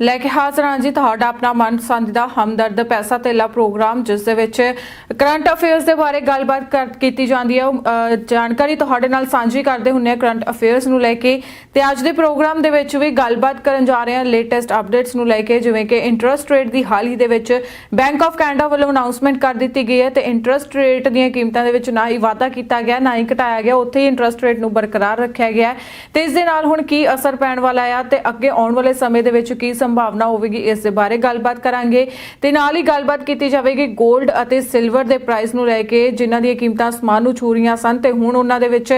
ਲੈ ਕੇ ਹਾਜ਼ਰ ਹਾਂ ਜੀ। ਤੁਹਾਡਾ ਆਪਣਾ ਮਨਪਸੰਦ ਦਾ ਹਮਦਰਦ ਪੈਸਾ ਤੇਲਾ ਪ੍ਰੋਗਰਾਮ, ਜਿਸ ਦੇ ਵਿੱਚ ਕਰੰਟ ਅਫੇਅਰਸ ਦੇ ਬਾਰੇ ਗੱਲਬਾਤ ਕਰ- ਕੀਤੀ ਜਾਂਦੀ ਹੈ। ਜਾਣਕਾਰੀ ਤੁਹਾਡੇ ਨਾਲ ਸਾਂਝੀ ਕਰਦੇ ਹੁੰਨੇ ਆ ਕਰੰਟ ਅਫੇਅਰਸ ਨੂੰ ਲੈ ਕੇ। ਤੇ ਅੱਜ ਦੇ ਪ੍ਰੋਗਰਾਮ ਦੇ ਵਿੱਚ ਵੀ ਗੱਲਬਾਤ ਕਰਨ ਜਾ ਰਹੇ ਹਾਂ, ਲੇਟੈਸਟ ਅਪਡੇਟਸ ਨੂੰ ਲੈ ਕੇ, ਜਿਵੇਂ ਕਿ ਇੰਟਰਸਟ ਰੇਟ ਦੀ ਹਾਲ ਹੀ ਦੇ ਵਿੱਚ ਬੈਂਕ ਆਫ ਕੈਨੇਡਾ ਵੱਲੋਂ ਅਨਾਉਂਸਮੈਂਟ ਕਰ ਦਿੱਤੀ ਗਈ ਹੈ ਤੇ ਇੰਟਰਸਟ ਰੇਟ ਦੀਆਂ ਕੀਮਤਾਂ ਦੇ ਵਿੱਚ ਨਾ ਹੀ ਵਾਧਾ ਕੀਤਾ ਗਿਆ, ਨਾ ਹੀ ਘਟਾਇਆ ਗਿਆ, ਉੱਥੇ ਹੀ ਇੰਟਰਸਟ ਰੇਟ ਨੂੰ ਬਰਕਰਾਰ ਰੱਖਿਆ ਗਿਆ ਹੈ। ਤੇ ਇਸ ਦੇ ਨਾਲ ਹੁਣ ਕੀ ਅਸਰ ਪੈਣ ਵਾਲਾ ਆ ਤੇ ਅੱਗੇ ਆਉਣ ਵਾਲੇ ਸਮੇਂ ਦੇ ਵਿੱਚ ਕੀ ਸੰਭਾਵਨਾ ਹੋਵੇਗੀ, ਇਸ ਦੇ ਬਾਰੇ ਗੱਲਬਾਤ ਕਰਾਂਗੇ। ਤੇ ਨਾਲ ਹੀ ਗੱਲਬਾਤ ਕੀਤੀ ਜਾਵੇਗੀ 골ਡ ਅਤੇ ਸਿਲਵਰ ਦੇ ਪ੍ਰਾਈਸ ਨੂੰ ਲੈ ਕੇ, ਜਿਨ੍ਹਾਂ ਦੀਆਂ ਕੀਮਤਾਂ ਅਸਮਾਨ ਨੂੰ ਛੂ ਰਹੀਆਂ ਸਨ। ਤੇ ਹੁਣ ਉਹਨਾਂ ਦੇ ਵਿੱਚ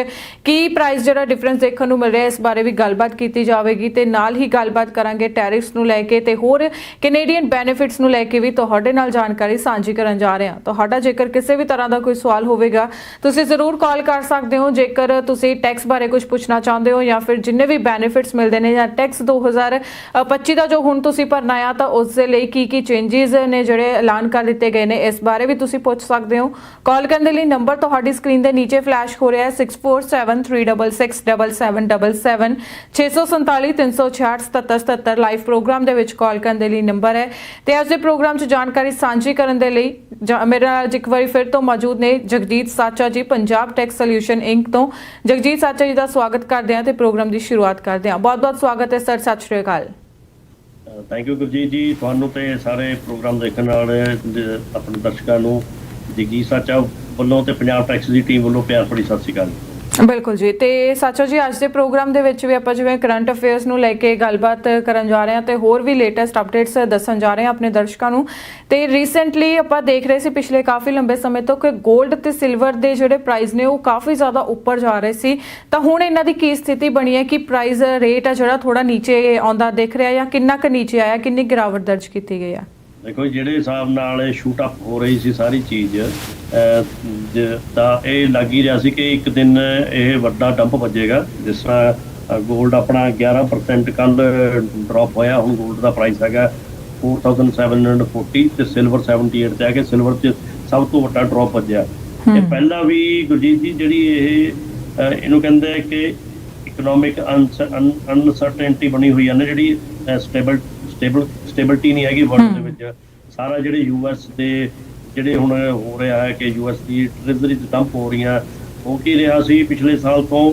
ਕੀ ਪ੍ਰਾਈਸ ਜਿਹੜਾ ਡਿਫਰੈਂਸ ਦੇਖਣ ਨੂੰ ਮਿਲ ਰਿਹਾ, ਇਸ ਬਾਰੇ ਵੀ ਗੱਲਬਾਤ ਕੀਤੀ ਜਾਵੇਗੀ। ਤੇ ਨਾਲ ਹੀ ਗੱਲਬਾਤ ਕਰਾਂਗੇ ਟੈਰਿਫਸ ਨੂੰ ਲੈ ਕੇ ਤੇ ਹੋਰ ਕੈਨੇਡੀਅਨ ਬੈਨੀਫਿਟਸ ਨੂੰ ਲੈ ਕੇ ਵੀ ਤੁਹਾਡੇ ਨਾਲ ਜਾਣਕਾਰੀ ਸਾਂਝੀ ਕਰਨ ਜਾ ਰਹੇ ਹਾਂ। ਤੁਹਾਡਾ ਜੇਕਰ ਕਿਸੇ ਵੀ ਤਰ੍ਹਾਂ ਦਾ ਕੋਈ ਸਵਾਲ ਹੋਵੇਗਾ, ਤੁਸੀਂ ਜ਼ਰੂਰ ਕਾਲ ਕਰ ਸਕਦੇ ਹੋ। ਜੇਕਰ ਤੁਸੀਂ ਟੈਕਸ ਬਾਰੇ ਕੁਝ ਪੁੱਛਣਾ ਚਾਹੁੰਦੇ ਹੋ ਜਾਂ ਫਿਰ ਜਿੰਨੇ ਵੀ ਬੈਨੀਫਿਟਸ ਮਿਲਦੇ ਨੇ ਜਾਂ ਟੈਕਸ 2025 ਦਾ ਜੋ ਹੁਣ ਤੁਸੀਂ ਭਰਨਾ ਆ, ਤਾਂ ਉਸ ਦੇ ਲਈ ਕੀ ਕੀ ਚੇਂਜਸ ਨੇ ਜਿਹੜੇ ਐਲਾਨ ਕਰ ਦਿੱਤੇ ਗਏ ਨੇ? ਇਸ ਬਾਰੇ ਵੀ ਤੁਸੀਂ ਪੁੱਛ ਸਕਦੇ ਹੋ। ਕਾਲ ਕਰਨ ਦੇ ਲਈ ਨੰਬਰ ਤੁਹਾਡੀ ਸਕਰੀਨ ਦੇ ਨੀਚੇ ਫਲੈਸ਼ ਹੋ ਰਿਹਾ ਹੈ 6473667777 647 ਲਾਈਵ ਪ੍ਰੋਗਰਾਮ ਦੇ ਵਿੱਚ ਕਾਲ ਕਰਨ ਦੇ ਲਈ ਨੰਬਰ ਹੈ। ਤੇ ਅੱਜ ਦੇ ਪ੍ਰੋਗਰਾਮ 'ਚ ਜਾਣਕਾਰੀ ਸਾਂਝੀ ਕਰਨ ਦੇ ਲਈ ਜਾ- ਮੇਰੇ ਨਾਲ ਅੱਜ ਇੱਕ ਵਾਰੀ ਫਿਰ ਤੋਂ ਮੌਜੂਦ ਨੇ ਜਗਜੀਤ ਸਾਚਾ ਜੀ, ਪੰਜਾਬ ਟੈਕਸ ਸੋਲੂਸ਼ਨ ਇੰਕ ਤੋਂ। ਜਗਜੀਤ ਸਾਚਾ ਜੀ ਦਾ ਸਵਾਗਤ ਕਰਦੇ ਹਾਂ ਤੇ ਪ੍ਰੋਗਰਾਮ ਦੀ ਸ਼ੁਰੂਆਤ ਕਰਦੇ ਹਾਂ। ਬਹੁਤ-ਬਹੁਤ ਸਵਾਗਤ ਹੈ sir, Sat Shri Akal. Thank you Gurjeet ji. ਤੁਹਾਨੂੰ ਤੇ ਸਾਰੇ ਪ੍ਰੋਗਰਾਮ ਦੇਖਣ ਵਾਲੇ ਆਪਣੇ ਦਰਸ਼ਕਾਂ ਨੂੰ ਜਗੀ ਸਾਚਾ ਵੱਲੋਂ ਤੇ ਪੰਜਾਬ ਟੈਕਸ ਦੀ ਟੀਮ ਵੱਲੋਂ ਪਿਆਰ ਭਰੀ ਸਤਿ ਸ਼੍ਰੀ ਅਕਾਲ। ਬਿਲਕੁਲ ਜੀ। ਤੇ ਸਾਚਾ ਜੀ, ਅੱਜ ਦੇ ਪ੍ਰੋਗਰਾਮ ਦੇ ਵਿੱਚ ਵੀ ਆਪਾਂ ਜਿਵੇਂ ਕਰੰਟ ਅਫੇਅਰਸ ਨੂੰ ਲੈ ਕੇ ਗੱਲਬਾਤ ਕਰਨ ਜਾ ਰਹੇ ਹਾਂ ਤੇ ਹੋਰ ਵੀ ਲੇਟੈਸਟ ਅਪਡੇਟਸ ਦੱਸਣ ਜਾ ਰਹੇ ਹਾਂ ਆਪਣੇ ਦਰਸ਼ਕਾਂ ਨੂੰ। ਤੇ ਰੀਸੈਂਟਲੀ ਆਪਾਂ ਦੇਖ ਰਹੇ ਸੀ ਪਿਛਲੇ ਕਾਫੀ ਲੰਬੇ ਸਮੇਂ ਤੋਂ ਕਿ 골ਡ ਤੇ ਸਿਲਵਰ ਦੇ ਜਿਹੜੇ ਪ੍ਰਾਈਸ ਨੇ ਉਹ ਕਾਫੀ ਜ਼ਿਆਦਾ ਉੱਪਰ ਜਾ ਰਹੇ ਸੀ। ਤਾਂ ਹੁਣ ਇਹਨਾਂ ਦੀ ਕੀ ਸਥਿਤੀ ਬਣੀ ਹੈ? ਕਿ ਪ੍ਰਾਈਸ ਰੇਟ ਆ ਜਿਹੜਾ ਥੋੜਾ ਨੀਚੇ ਆਉਂਦਾ ਦਿਖ ਰਿਹਾ ਜਾਂ ਕਿੰਨਾ ਕੁ ਨੀਚੇ ਆਇਆ? ਕਿੰਨੀ ਗਿਰਾਵਟ ਦਰਜ ਕੀਤੀ ਗਈ ਹੈ ਦੇਖੋ ਜਿਹੜੇ ਹਿਸਾਬ ਨਾਲ ਇਹ ਸ਼ੂਟ ਅਪ ਹੋ ਰਹੀ ਸੀ ਸਾਰੀ ਚੀਜ਼ ਤਾਂ ਇਹ ਲੱਗ ਹੀ ਰਿਹਾ ਸੀ ਕਿ ਇੱਕ ਦਿਨ ਇਹ ਵੱਡਾ ਡੰਪ ਵੱਜੇਗਾ ਜਿਸ ਤਰ੍ਹਾਂ 골ਡ ਆਪਣਾ 11% ਕੱਲ ਡ੍ਰੌਪ ਹੋਇਆ ਹੁਣ 골ਡ ਦਾ ਪ੍ਰਾਈਸ ਹੈਗਾ 4740 ਤੇ ਸਿਲਵਰ 78 ਤੇ ਆ ਕੇ ਸਿਲਵਰ 'ਚ ਸਭ ਤੋਂ ਵੱਡਾ ਡ੍ਰੌਪ ਵੱਜਿਆ ਇਹ। ਪਹਿਲਾਂ ਵੀ ਗੁਰਜੀਤ ਜੀ ਜਿਹੜੀ ਇਹ ਇਹਨੂੰ ਕਹਿੰਦੇ ਕਿ ਇਕਨੋਮਿਕ ਅਨਸਰਟੇਨਟੀ ਬਣੀ ਹੋਈ ਹੈ ਨਾ ਜਿਹੜੀ ਸਟੇਬਲ ਸਟੇਬਲ ਸਟੇਬਿਲਟੀ ਨਹੀਂ ਹੈਗੀ ਵਰਲਡ ਦੇ। ਵਿੱਚ। ਸਾਰਾ ਜਿਹੜੇ ਯੂਐਸ ਦੇ ਜਿਹੜੇ ਹੁਣ ਹੋ ਰਿਹਾ ਹੈ ਕਿ ਯੂਐਸ ਦੀ ਟ੍ਰੇਜ਼ਰੀ ਡੰਪ ਹੋ ਰਹੀਆਂ ਹੋ ਕੀ ਰਿਹਾ ਸੀ? ਪਿਛਲੇ ਸਾਲ ਤੋਂ